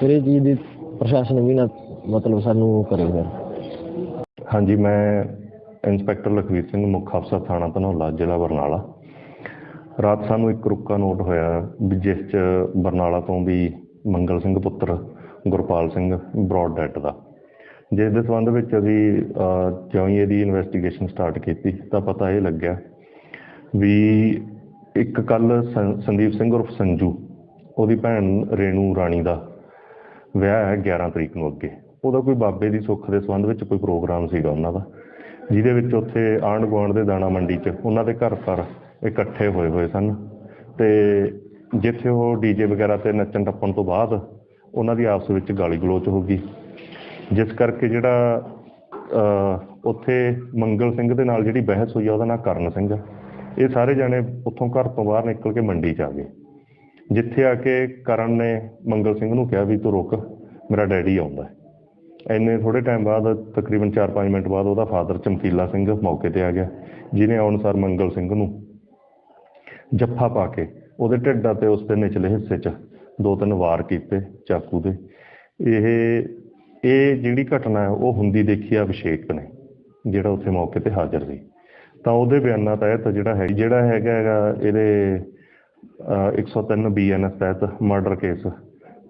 ਫਿਰ ਇਹ ਚੀਜ਼ ਦੀ ਪ੍ਰਸ਼ਾਸਨ ਵੀ ਨਾ ਮਤਲਬ ਸਾਨੂੰ ਉਹ ਕਰੇਗਾ ਹਾਂਜੀ ਮੈਂ ਇੰਸਪੈਕਟਰ ਲਖਵੀਰ ਸਿੰਘ ਮੁੱਖ ਅਫਸਰ ਥਾਣਾ ਧਨੌਲਾ ਜ਼ਿਲ੍ਹਾ ਬਰਨਾਲਾ। ਰਾਤ ਸਾਨੂੰ ਇੱਕ ਰੁੱਕਾ ਨੋਟ ਹੋਇਆ ਜਿਸ 'ਚ ਬਰਨਾਲਾ ਤੋਂ ਵੀ ਮੰਗਲ ਸਿੰਘ ਪੁੱਤਰ ਗੁਰਪਾਲ ਸਿੰਘ ਬ੍ਰੌਡ ਡੈਟ ਦਾ। ਜਿਸ ਦੇ ਸੰਬੰਧ ਵਿੱਚ ਅਸੀਂ ਅਹ, ਜਿਉਂ ਹੀ ਇਹਦੀ ਇਨਵੈਸਟੀਗੇਸ਼ਨ ਸਟਾਰਟ ਕੀਤੀ ਤਾਂ ਪਤਾ ਇਹ ਲੱਗਿਆ ਵੀ ਇੱਕ ਕੱਲ ਸੰਦੀਪ ਸਿੰਘ ਉਰਫ ਸੰਜੂ, ਉਹਦੀ ਭੈਣ ਰੇਣੂ ਰਾਣੀ ਦਾ ਵਿਆਹ ਹੈ 11 ਤਰੀਕ ਨੂੰ ਅੱਗੇ। ਉਹਦਾ ਕੋਈ ਬਾਬੇ ਦੀ ਸੁੱਖ ਦੇ ਸੰਬੰਧ ਵਿੱਚ ਕੋਈ ਪ੍ਰੋਗਰਾਮ ਸੀਗਾ ਉਹਨਾਂ ਦਾ, ਜਿਹਦੇ ਵਿੱਚ ਉੱਥੇ ਆਂਢ ਗੁਆਂਢ ਦੇ ਦਾਣਾ ਮੰਡੀ 'ਚ ਉਹਨਾਂ ਦੇ ਘਰ ਪਰ ਇਕੱਠੇ ਹੋਏ ਹੋਏ ਸਨ ਤੇ ਜਿੱਥੇ ਉਹ ਡੀਜੇ ਵਗੈਰਾ ਤੇ ਨੱਚਣ ਟੱਪਣ ਤੋਂ ਬਾਅਦ ਉਹਨਾਂ ਦੀ ਆਪਸ ਵਿੱਚ ਗਾਲੀ ਗਲੋਚ ਹੋ ਗਈ। ਜਿਸ ਕਰਕੇ ਜਿਹੜਾ ਉੱਥੇ ਮੰਗਲ ਸਿੰਘ ਦੇ ਨਾਲ ਜਿਹੜੀ ਬਹਿਸ ਹੋਈ ਆ, ਉਹਦਾ ਨਾਂ ਕਰਨ ਸਿੰਘ ਇਹ ਸਾਰੇ ਜਾਣੇ ਉੱਥੋਂ ਘਰ ਤੋਂ ਬਾਹਰ ਨਿਕਲ ਕੇ ਮੰਡੀ 'ਚ ਆ ਗਏ। ਜਿੱਥੇ ਆ ਕੇ ਕਰਨ ਨੇ ਮੰਗਲ ਸਿੰਘ ਨੂੰ ਕਿਹਾ ਵੀ ਤੂੰ ਰੁਕ, ਮੇਰਾ ਡੈਡੀ ਆਉਂਦਾ। ਹੈ। ਇੰਨੇ ਥੋੜੇ ਟਾਈਮ ਬਾਅਦ ਤਕਰੀਬਨ 4-5 ਮਿੰਟ ਬਾਅਦ ਉਹਦਾ ਫਾਦਰ ਚਮਕੀਲਾ ਸਿੰਘ ਮੌਕੇ ਤੇ ਆ ਗਿਆ, ਜਿਹਨੇ ਅਨੁਸਾਰ ਮੰਗਲ ਸਿੰਘ ਨੂੰ ਜੱਫਾ ਪਾ ਕੇ ਉਹਦੇ ਢਿੱਡ 'ਤੇ ਉਸ ਦੇ ਨਿਚਲੇ ਹਿੱਸੇ 'ਚ ਦੋ ਤਿੰਨ ਵਾਰ ਕੀਤੇ ਚਾਕੂ ਦੇ। ਇਹ ਇਹ ਜਿਹੜੀ ਘਟਨਾ ਹੈ, ਉਹ ਹੁੰਦੀ ਦੇਖੀ ਆ ਅਭਿਸ਼ੇਕ ਨੇ, ਜਿਹੜਾ ਉੱਥੇ ਮੌਕੇ ਤੇ ਹਾਜ਼ਰ ਸੀ। ਤਾਂ ਉਹਦੇ ਬਿਆਨਾਂ ਤਹਿਤ ਜਿਹੜਾ ਹੈ ਜਿਹੜਾ ਹੈਗਾ ਹੈਗਾ ਇਹਦੇ ਅਹ, 103 ਬੀਐਨਐਸ ਤਹਿਤ ਮਰਡਰ ਕੇਸ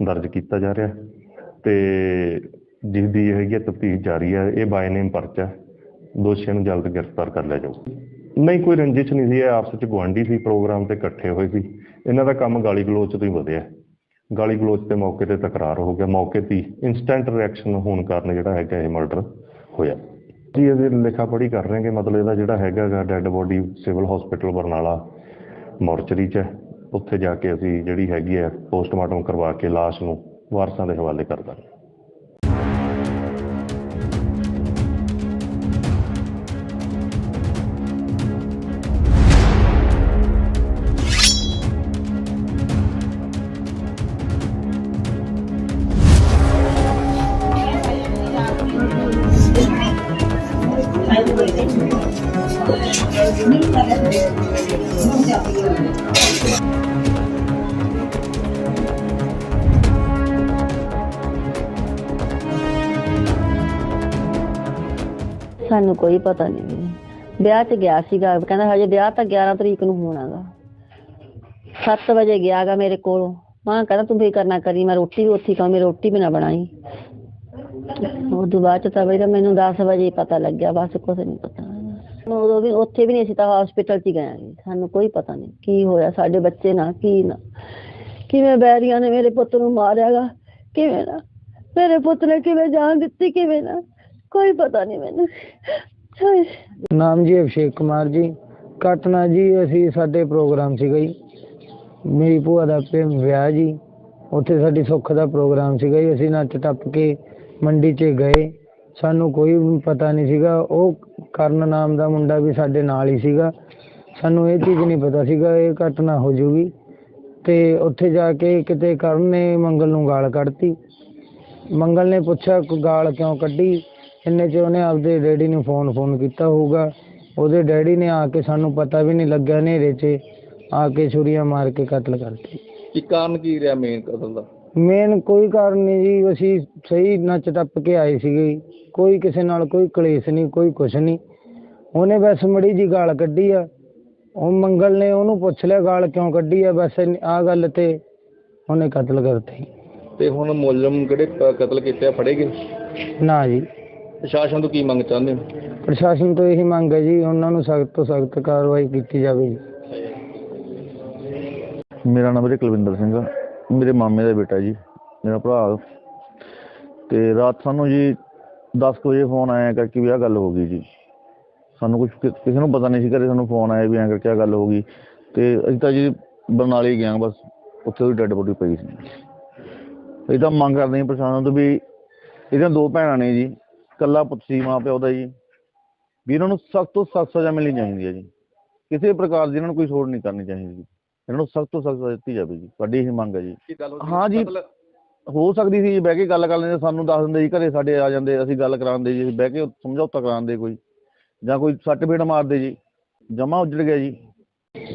ਦਰਜ ਕੀਤਾ ਜਾ ਰਿਹਾ। ਤੇ ਜਿਸ ਦੀ ਹੈਗੀ ਤਫਤੀਸ਼ ਜਾਰੀ ਹੈ ਇਹ ਬਾਏ ਨੇਮ ਪਰਚਾ ਦੋਸ਼ੀਆਂ ਨੂੰ ਜਲਦ ਗ੍ਰਿਫਤਾਰ ਕਰ ਲਿਆ ਜਾਊ ਨਹੀਂ ਕੋਈ ਰੰਜਿਸ਼ ਨਹੀਂ ਸੀ ਇਹ ਆਪਸ ਵਿੱਚ ਗੁਆਂਢੀ ਸੀ ਪ੍ਰੋਗਰਾਮ ਤੇ ਇਕੱਠੇ ਹੋਏ ਸੀ। ਇਹਨਾਂ ਦਾ ਕੰਮ ਗਾਲੀ ਗਲੋਚ ਤੋਂ ਹੀ ਵਧਿਆ। ਗਾਲੀ ਗਲੋਚ ਤੇ ਮੌਕੇ ਤੇ ਤਕਰਾਰ ਹੋ ਗਿਆ। ਮੌਕੇ ਤੇ ਇਨਸਟੈਂਟ ਰਿਐਕਸ਼ਨ ਹੋਣ ਕਾਰਨ ਜਿਹੜਾ ਹੈਗਾ ਇਹ ਮਰਡਰ ਹੋਇਆ। ਜੀ ਅਸੀਂ ਲਿਖਾ ਪੜ੍ਹੀ ਕਰ ਰਹੇ ਹਾਂ ਕਿ ਮਤਲਬ ਇਹਦਾ ਜਿਹੜਾ ਹੈਗਾ dead body civil hospital Barnala mortuary 'ਚ ਹੈ। ਉੱਥੇ ਜਾ ਕੇ ਅਸੀਂ ਜਿਹੜੀ ਹੈਗੀ ਹੈ ਪੋਸਟਮਾਰਟਮ ਕਰਵਾ ਕੇ ਲਾਸ਼ ਨੂੰ ਵਾਰਸਾਂ ਦੇ ਹਵਾਲੇ ਕਰ ਦਾਂਗੇ। ਪਤਾ ਨਹੀਂ ਵੀ ਵਿਆਹ 'ਚ ਗਿਆ ਸੀਗਾ, ਕਹਿੰਦਾ ਹਜੇ ਵਿਆਹ ਤਾਂ 11 ਤਰੀਕ ਨੂੰ ਹੋਣਾਗਾ 7 ਵਜੇ ਗਿਆਗਾ ਮੇਰੇ ਕੋਲੋਂ। ਮਾਂ ਕਹਿੰਦਾ ਤੂੰ ਵੀ ਕਰਨਾ ਕਰੀ, ਮੈਂ ਰੋਟੀ ਵੀ ਉੱਥੇ ਖਾਂ ਮੇਰੀ ਰੋਟੀ ਵੀ ਨਾ ਬਣਾਈ। ਉਹ ਤੋਂ ਬਾਅਦ ਤਾਂ ਬਈ ਮੈਨੂੰ 10 ਵਜੇ ਪਤਾ ਲੱਗਿਆ, ਬਸ ਕੁਝ ਨਹੀਂ ਪਤਾ ਉਦੋਂ ਵੀ ਉੱਥੇ ਵੀ ਨਹੀਂ ਅਸੀਂ ਤਾਂ ਹਸਪੀਟਲ 'ਚ ਹੀ ਗਏ ਸਾਨੂੰ ਕੋਈ ਪਤਾ ਨਹੀਂ ਕੀ ਹੋਇਆ, ਸਾਡੇ ਬੱਚੇ ਨਾਲ ਕੀ ਨਾ। ਕਿਵੇਂ ਬੈਰੀਆਂ ਨੇ ਮੇਰੇ ਪੁੱਤ ਨੂੰ ਮਾਰਿਆਗਾ ਕਿਵੇਂ ਨਾ। ਮੇਰੇ ਪੁੱਤ ਨੇ ਕਿਵੇਂ ਜਾਨ ਦਿੱਤੀ, ਕਿਵੇਂ ਨਾ। ਕੋਈ ਪਤਾ ਨਹੀਂ ਮੈਨੂੰ। ਨਾਮ ਜੀ ਅਭਿਸ਼ੇਕ ਕੁਮਾਰ ਜੀ। ਘਟਨਾ ਜੀ, ਅਸੀਂ ਸਾਡੇ ਪ੍ਰੋਗਰਾਮ ਸੀਗਾ ਜੀ ਮੇਰੀ ਭੂਆ ਦਾ ਪੇ ਵਿਆਹ ਜੀ। ਉੱਥੇ ਸਾਡੀ ਸੁੱਖ ਦਾ ਪ੍ਰੋਗਰਾਮ ਸੀਗਾ ਜੀ ਅਸੀਂ ਨੱਚ ਟੱਪ ਕੇ ਮੰਡੀ 'ਚ ਗਏ। ਸਾਨੂੰ ਕੋਈ ਪਤਾ ਨਹੀਂ ਸੀਗਾ। ਉਹ ਕਰਨ ਨਾਮ ਦਾ ਮੁੰਡਾ ਵੀ ਸਾਡੇ ਨਾਲ ਹੀ ਸੀਗਾ। ਸਾਨੂੰ ਇਹ ਚੀਜ਼ ਨਹੀਂ ਪਤਾ ਸੀਗਾ। ਇਹ ਘਟਨਾ ਹੋ ਜੂਗੀ। ਤੇ ਉੱਥੇ ਜਾ ਕੇ ਕਿਤੇ ਕਰਨ ਨੇ ਮੰਗਲ ਨੂੰ ਗਾਲ ਕੱਢਤੀ। ਮੰਗਲ ਨੇ ਪੁੱਛਿਆ, ਗਾਲ ਕਿਉਂ ਕੱਢੀ? ਇੰਨੇ ਚ ਉਹਨੇ ਆਪਦੇ ਡੈਡੀ ਨੂੰ ਫੋਨ ਫੋਨ ਕੀਤਾ ਹੋਊਗਾ। ਉਹਦੇ ਡੈਡੀ ਨੇ ਆ ਕੇ ਸਾਨੂੰ ਪਤਾ ਵੀ ਨਹੀਂ ਲੱਗਿਆ ਹਨੇਰੇ 'ਚ। ਆ ਕੇ ਛੁਰੀਆਂ ਮਾਰ ਕੇ ਕਤਲ ਕਰਤੀ। ਕੀ ਕਾਰਨ ਕੀ ਰਿਹਾ ਮੇਨ ਕਤਲ ਦਾ? ਮੇਨ ਕੋਈ ਕਾਰਨ ਨਹੀਂ ਜੀ ਅਸੀਂ ਸਹੀ ਨੱਚ ਟੱਪ ਕੇ ਆਏ ਸੀਗੇ। ਜੀ। ਕੋਈ ਕਿਸੇ ਨਾਲ ਕੋਈ ਕਲੇਸ਼ ਨਹੀਂ ਕੋਈ ਕੁਛ ਨਹੀਂ। ਉਹਨੇ ਬਸ ਮੜੀ ਜੀ ਗਾਲ ਕੱਢੀ ਆ। ਉਹ ਮੰਗਲ ਨੇ ਉਹਨੂੰ ਪੁੱਛ ਲਿਆ ਗਾਲ ਕਿਉਂ ਕੱਢੀ ਆ? ਬਸ ਆ ਗੱਲ ਤੇ ਉਹਨੇ ਕਤਲ ਕਰਤੀ। ਤੇ ਹੁਣ ਮੁਲਜ਼ਮ ਕਿਹੜੇ ਕ- ਕਤਲ ਕੀਤੇ ਆ ਫੜੇ ਗਏ? ਨਾ ਜੀ। ਪ੍ਰਸ਼ਾਸਨ ਤੋਂ ਕੀ ਮੰਗ ਚਾਹੁੰਦੇ ਹੋ? ਪ੍ਰਸ਼ਾਸਨ ਤੋਂ ਇਹੀ ਮੰਗ ਹੈ ਜੀ ਉਹਨਾਂ ਨੂੰ ਸਖਤ ਤੋਂ ਸਖਤ ਕਾਰਵਾਈ ਕੀਤੀ ਜਾਵੇ ਜੀ। ਮੇਰਾ ਨਾਮ ਵੀਰੇ ਕੁਲਵਿੰਦਰ ਸਿੰਘ ਆ। ਮੇਰੇ ਮਾਮੇ ਦਾ ਬੇਟਾ ਜੀ ਮੇਰਾ ਭਰਾ। ਤੇ ਰਾਤ ਸਾਨੂੰ ਜੀ 10 ਕੁ ਵਜੇ ਫੋਨ ਆਇਆ ਕਰਕੇ ਵੀ ਆਹ ਗੱਲ ਹੋ ਗਈ ਜੀ। ਸਾਨੂੰ ਕੁਝ ਕਿਸੇ ਨੂੰ ਪਤਾ ਨਹੀਂ ਸੀ ਘਰੇ ਸਾਨੂੰ ਫੋਨ ਆਇਆ ਵੀ ਐਂ ਕਰਕੇ ਆਹ ਗੱਲ ਹੋ ਗਈ। ਤੇ ਅਸੀਂ ਤਾਂ ਜੀ ਬਰਨਾਲੇ ਗਏ ਹਾਂ ਬਸ ਉੱਥੇ ਉਹਦੀ ਡੈੱਡ ਬੋਡੀ ਪਈ ਸੀ। ਅਸੀਂ ਤਾਂ ਮੰਗ ਕਰਦੇ ਹਾਂ ਪ੍ਰਸ਼ਾਸਨ ਤੋਂ ਵੀ ਇਹਦੀਆਂ ਦੋ ਭੈਣਾਂ ਨੇ ਜੀ ਇਕੱਲਾ ਪੁੱਤ ਸੀ ਮਾਂ ਪਿਓ ਦਾ ਜੀ। ਵੀ ਇਹਨਾਂ ਨੂੰ ਸਖਤ ਤੋਂ ਸਖਤ ਸਜ਼ਾ ਮਿਲਣੀ ਚਾਹੀਦੀ ਹੈ ਜੀ। ਕਿਸੇ ਪ੍ਰਕਾਰ ਦੀ ਇਹਨਾਂ ਨੂੰ ਕੋਈ ਛੋੜ ਨਹੀਂ ਕਰਨੀ ਚਾਹੀਦੀ। ਜੀ ਇਹਨਾਂ ਨੂੰ ਸਖਤ ਤੋਂ ਸਖਤ ਸਜ਼ਾ ਦਿੱਤੀ ਜਾਵੇ ਜੀ। ਸਾਡੀ ਇਹ ਮੰਗ ਹੈ ਜੀ? ਹਾਂ ਜੀ। ਹੋ ਸਕਦੀ ਸੀ ਜੀ ਬਹਿ ਕੇ ਗੱਲ ਕਰ ਲੈਂਦੇ ਸਾਨੂੰ ਦੱਸ ਦਿੰਦੇ ਜੀ ਘਰੇ ਸਾਡੇ ਆ ਜਾਂਦੇ ਅਸੀਂ ਗੱਲ ਕਰਾਉਂਦੇ ਜੀ ਬਹਿ ਕੇ ਸਮਝੌਤਾ ਕਰਾਉਂਦੇ ਕੋਈ। ਜਾਂ ਕੋਈ ਸੱਟ ਫੇਟ ਮਾਰਦੇ ਜੀ। ਜਮਾ ਉੱਜੜ ਗਿਆ ਜੀ।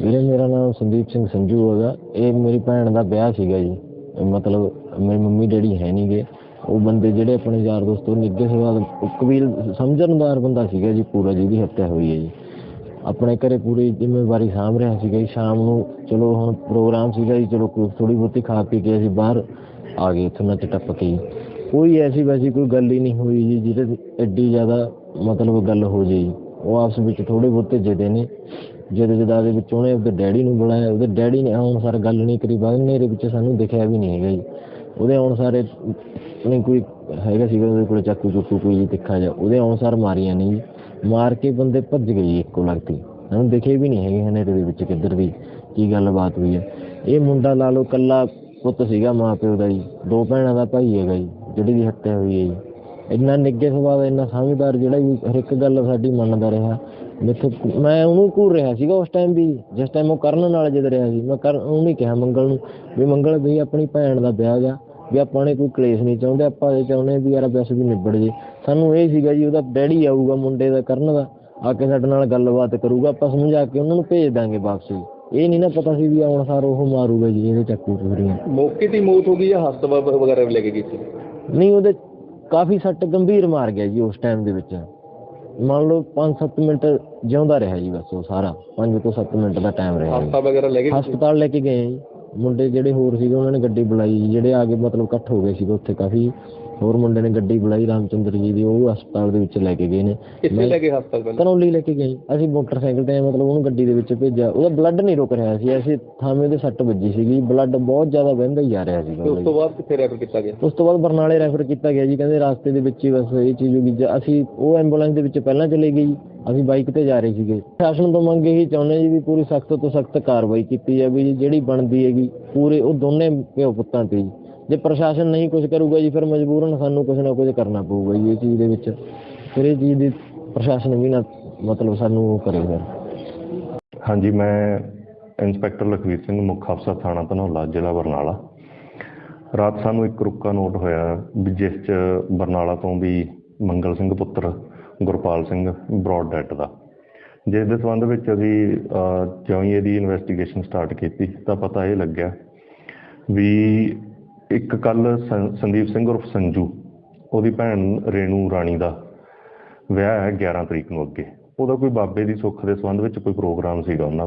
ਵੀਰੇ ਮੇਰਾ ਨਾਮ ਸੰਦੀਪ ਸਿੰਘ ਸੰਜੂ ਹੈਗਾ। ਇਹ ਮੇਰੀ ਭੈਣ ਦਾ ਵਿਆਹ ਸੀਗਾ ਜੀ। ਮਤਲਬ ਮੇਰੀ ਮੰਮੀ ਡੈਡੀ ਹੈ ਨਹੀਂਗੇ ਉਹ ਬੰਦੇ ਜਿਹੜੇ ਆਪਣੇ ਯਾਰ ਦੋਸਤ ਉਹ ਨਿੱਗੇ ਸਵਾਦ ਕਬੀਲ ਸਮਝਣਦਾਰ ਬੰਦਾ ਸੀਗਾ ਜੀ, ਪੂਰਾ ਜਿਹਦੀ ਹੱਤਿਆ ਹੋਈ ਹੈ ਜੀ। ਆਪਣੇ ਘਰੇ ਪੂਰੀ ਜ਼ਿੰਮੇਵਾਰੀ ਸਾਂਭ ਰਿਹਾ ਸੀਗਾ ਜੀ। ਸ਼ਾਮ ਨੂੰ ਚਲੋ ਹੁਣ ਪ੍ਰੋਗਰਾਮ ਸੀਗਾ ਜੀ, ਚਲੋ ਥੋੜੀ ਬਹੁਤੀ ਖਾ ਪੀ ਕੇ ਅਸੀਂ ਬਾਹਰ ਆ ਗਏ ਇੱਥੋਂ ਨੱਚ ਟੱਪ ਕੇ ਕੋਈ ਐਸੀ ਵੈਸੀ ਕੋਈ ਗੱਲ ਹੀ ਨਹੀਂ ਹੋਈ ਜੀ, ਜਿਹਦੇ ਤੇ ਐਡੀ ਜ਼ਿਆਦਾ ਮਤਲਬ ਗੱਲ ਹੋ ਜੇ ਉਹ ਆਪਸ ਵਿੱਚ ਥੋੜੇ ਬਹੁਤੇ ਜਿਹਦੇ ਨੇ। ਜਿਹਦੇ ਜਿਹਦਾ ਦੇ ਵਿੱਚ ਉਹਨੇ ਉਹਦੇ ਡੈਡੀ ਨੂੰ ਬੁਲਾਇਆ, ਉਹਦੇ ਡੈਡੀ ਨੇ ਆਉਣ ਸਾਰ ਗੱਲ ਨਹੀਂ ਕਰੀ, ਬਾਅਦ ਮੇਰੇ ਵਿੱਚ ਸਾਨੂੰ ਦਿਖਿਆ ਵੀ ਨਹੀਂ ਹੈਗਾ ਜੀ। ਉਹਦੇ ਆਉਣ ਨਹੀਂ ਕੋਈ ਹੈਗਾ ਸੀਗਾ, ਉਹਦੇ ਕੋਲ ਚਾਕੂ ਚੁੱਕੂ ਕੋਈ ਤਿੱਖਾ ਜਿਹਾ ਉਹਦੇ ਆਉਣ ਮਾਰੀਆਂ ਨੇ ਜੀ ਮਾਰ ਕੇ ਬੰਦੇ ਭੱਜ ਗਏ ਇੱਕੋ ਲੱਗਤੀ ਸਾਨੂੰ ਦਿਖੇ ਵੀ ਨਹੀਂ ਹੈਗੇ ਹਨੇਰੇ ਦੇ ਵਿੱਚ ਕਿੱਧਰ ਦੀ ਕੀ ਗੱਲਬਾਤ ਹੋਈ ਹੈ। ਇਹ ਮੁੰਡਾ ਲਾ ਲਓ ਕੱਲਾ ਪੁੱਤ ਸੀਗਾ ਮਾਂ ਪਿਓ ਦਾ ਜੀ, ਦੋ ਭੈਣਾਂ ਦਾ ਭਾਈ ਹੈਗਾ ਜੀ, ਜਿਹੜੀ ਦੀ ਹੱਤਿਆ ਹੋਈ ਹੈ ਜੀ। ਇੰਨਾ ਨਿੱਗੇ ਸੁਭਾਅ ਦਾ, ਇੰਨਾ ਸਮਝਦਾਰ ਜਿਹੜਾ ਵੀ ਹਰ ਇੱਕ ਗੱਲ ਸਾਡੀ ਮੰਨਦਾ ਰਿਹਾ। ਮੈਥੋਂ ਮੈਂ ਉਹਨੂੰ ਘੂਰ ਰਿਹਾ ਸੀਗਾ ਉਸ ਟਾਈਮ ਵੀ ਜਿਸ ਟਾਈਮ ਉਹ ਕਰਨ ਨਾਲ ਜਦ ਰਿਹਾ ਸੀ ਮੈਂ ਕਰ ਉਹਨੂੰ ਹੀ ਕਿਹਾ ਮੰਗਲ ਨੂੰ ਵੀ ਮੰਗਲ ਵੀ ਆਪਣੀ ਭੈਣ ਦਾ ਵਿਆਹ ਗਾ ਵੀ ਆਪਾਂ ਨੇ ਕੋਈ ਕਲੇਸ਼ ਨਹੀਂ ਚਾਹੁੰਦੇ ਆਪਾਂ ਇਹ ਚਾਹੁੰਦੇ ਵੀ ਯਾਰ ਬਸ ਵੀ ਨਿਬੜ ਜੇ। ਸਾਨੂੰ ਇਹ ਸੀਗਾ ਜੀ ਉਹਦਾ ਡੈਡੀ ਆਊਗਾ ਮੁੰਡੇ ਦਾ ਕਰਨ ਦਾ ਆ ਕੇ ਸਾਡੇ ਨਾਲ ਗੱਲਬਾਤ ਕਰੂਗਾ ਆਪਾਂ ਸਮਝਾ ਕੇ ਉਹਨਾਂ ਨੂੰ ਭੇਜ ਦਾਂਗੇ ਵਾਪਸ। ਇਹ ਨਹੀਂ ਨਾ ਪਤਾ ਸੀ ਵੀ ਆਉਣ ਸਾਰ ਉਹ ਮਾਰੂਗਾ ਜੀ ਇਹਦੇ ਚੱਕੂ ਚੋਰੀਆਂ। ਮੌਕੇ ਦੀ ਮੌਤ ਹੋ ਗਈ ਜਾਂ ਹਸਪਤਾਲ ਵਗੈਰਾ ਵੀ ਲੈ ਕੇ ਗਏ ਸੀ? ਨਹੀਂ ਉਹਦੇ ਕਾਫੀ ਸੱਟ ਗੰਭੀਰ ਮਾਰ ਗਿਆ ਜੀ ਉਸ ਟਾਈਮ ਦੇ ਵਿੱਚ। ਮੰਨ ਲਓ 5-7 ਮਿੰਟ ਜਿਉਂਦਾ ਰਿਹਾ ਜੀ ਬਸ ਉਹ ਸਾਰਾ 5 ਤੋਂ 7 ਮਿੰਟ ਦਾ ਟਾਈਮ ਰਿਹਾ। ਹਸਪਤਾਲ ਵਗੈਰਾ ਲੈ ਕੇ? ਹਸਪਤਾਲ ਲੈ ਕੇ ਗਏ ਜੀ ਮੁੰਡੇ ਜਿਹੜੇ ਹੋਰ ਸੀਗੇ ਉਹਨਾਂ ਨੇ ਗੱਡੀ ਬੁਲਾਈ ਜਿਹੜੇ ਆ ਕੇ ਮਤਲਬ ਇਕੱਠ ਹੋ ਗਏ ਸੀਗੇ ਉੱਥੇ ਕਾਫੀ ਹੋਰ ਮੁੰਡੇ ਨੇ ਗੱਡੀ ਬੁਲਾਈ ਰਾਮਚੰਦਰ ਜੀ ਦੀ ਉਹ ਹਸਪਤਾਲ ਦੇ ਵਿੱਚ ਲੈ ਕੇ ਗਏ ਨੇ। ਕਿੱਥੇ ਲੈ ਕੇ ਹਸਪਤਾਲ ਪਹਿਲਾਂ? ਕਰੌਲੀ ਲੈ ਕੇ ਗਏ। ਅਸੀਂ ਮੋਟਰਸਾਈਕਲ ਤੇ ਮਤਲਬ ਉਹਨੂੰ ਗੱਡੀ ਦੇ ਵਿੱਚ ਭੇਜਿਆ। ਉਹਦਾ ਬਲੱਡ ਨਹੀਂ ਰੁਕ ਰਿਹਾ ਸੀ। ਐਸੇ ਥਾਵੇਂ ਉਹਦੇ ਸੱਟ ਵੱਜੀ ਸੀਗੀ। ਬਲੱਡ ਬਹੁਤ ਜ਼ਿਆਦਾ ਵਹਿੰਦਾ ਹੀ ਜਾ ਰਿਹਾ ਉਹਦਾ ਉਸ। ਤੋਂ ਬਾਅਦ ਕਿੱਥੇ ਰੈਫਰ ਕੀਤਾ ਗਿਆ? ਉਸ ਤੋਂ ਬਾਅਦ ਬਰਨਾਲੇ ਰੈਫਰ ਕੀਤਾ ਗਿਆ ਜੀ। ਕਹਿੰਦੇ ਰਾਸਤੇ ਦੇ ਵਿੱਚ ਹੀ ਬਸ ਇਹ ਚੀਜ਼ ਹੋ ਗਈ। ਅਸੀਂ ਉਹ ਐਂਬੂਲੈਂਸ ਦੇ ਵਿੱਚ ਪਹਿਲਾਂ ਚਲੇ ਗਏ ਜੀ। ਅਸੀਂ ਬਾਈਕ ਤੇ ਜਾ ਰਹੇ ਸੀਗੇ। ਸ਼ਾਸਨ ਤੋਂ ਮੰਗ ਇਹੀ ਚਾਹੁੰਦੇ ਜੀ ਵੀ ਪੂਰੀ ਸਖਤ ਤੋਂ ਸਖਤ ਕਾਰਵਾਈ ਕੀਤੀ ਜਾਵੇ ਜਿਹੜੀ ਬਣਦੀ ਹੈਗੀ ਪੂਰੇ ਉਹ ਦੋਨੇ ਪਿਓ ਪੁੱਤਾਂ ਤੇ ਜੇ ਪ੍ਰਸ਼ਾਸਨ ਨਹੀਂ ਕੁਝ ਕਰੂਗਾ ਜੀ ਫਿਰ ਮਜਬੂਰਨ ਸਾਨੂੰ ਕੁਝ ਨਾ ਕੁਝ ਕਰਨਾ ਪਊਗਾ ਜੀ ਇਹ ਚੀਜ਼ ਦੇ ਵਿੱਚ। ਫਿਰ ਇਹ ਚੀਜ਼ ਦੀ ਪ੍ਰਸ਼ਾਸਨ ਵੀ ਨਾ ਮਤਲਬ ਸਾਨੂੰ ਉਹ ਕਰੇ ਹਾਂਜੀ ਮੈਂ ਇੰਸਪੈਕਟਰ ਲਖਵੀਰ ਸਿੰਘ ਮੁੱਖ ਅਫਸਰ ਥਾਣਾ ਧਨੌਲਾ ਜ਼ਿਲ੍ਹਾ ਬਰਨਾਲਾ। ਰਾਤ ਸਾਨੂੰ ਇੱਕ ਰੁੱਕਾ ਨੋਟ ਹੋਇਆ ਜਿਸ 'ਚ ਬਰਨਾਲਾ ਤੋਂ ਵੀ ਮੰਗਲ ਸਿੰਘ ਪੁੱਤਰ ਗੁਰਪਾਲ ਸਿੰਘ ਬ੍ਰੌਡ ਡੈਟ ਦਾ। ਜਿਸ ਦੇ ਸੰਬੰਧ ਵਿੱਚ ਅਸੀਂ ਅਹ, ਜਿਉਂ ਹੀ ਇਹਦੀ ਇਨਵੈਸਟੀਗੇਸ਼ਨ ਸਟਾਰਟ ਕੀਤੀ ਤਾਂ ਪਤਾ ਇਹ ਲੱਗਿਆ ਵੀ ਇੱਕ ਕੱਲ ਸੰਦੀਪ ਸਿੰਘ ਉਰਫ ਸੰਜੂ, ਉਹਦੀ ਭੈਣ ਰੇਣੂ ਰਾਣੀ ਦਾ ਵਿਆਹ ਹੈ 11 ਤਰੀਕ ਨੂੰ ਅੱਗੇ। ਉਹਦਾ ਕੋਈ ਬਾਬੇ ਦੀ ਸੁੱਖ ਦੇ ਸੰਬੰਧ ਵਿੱਚ ਕੋਈ ਪ੍ਰੋਗਰਾਮ ਸੀਗਾ ਉਹਨਾਂ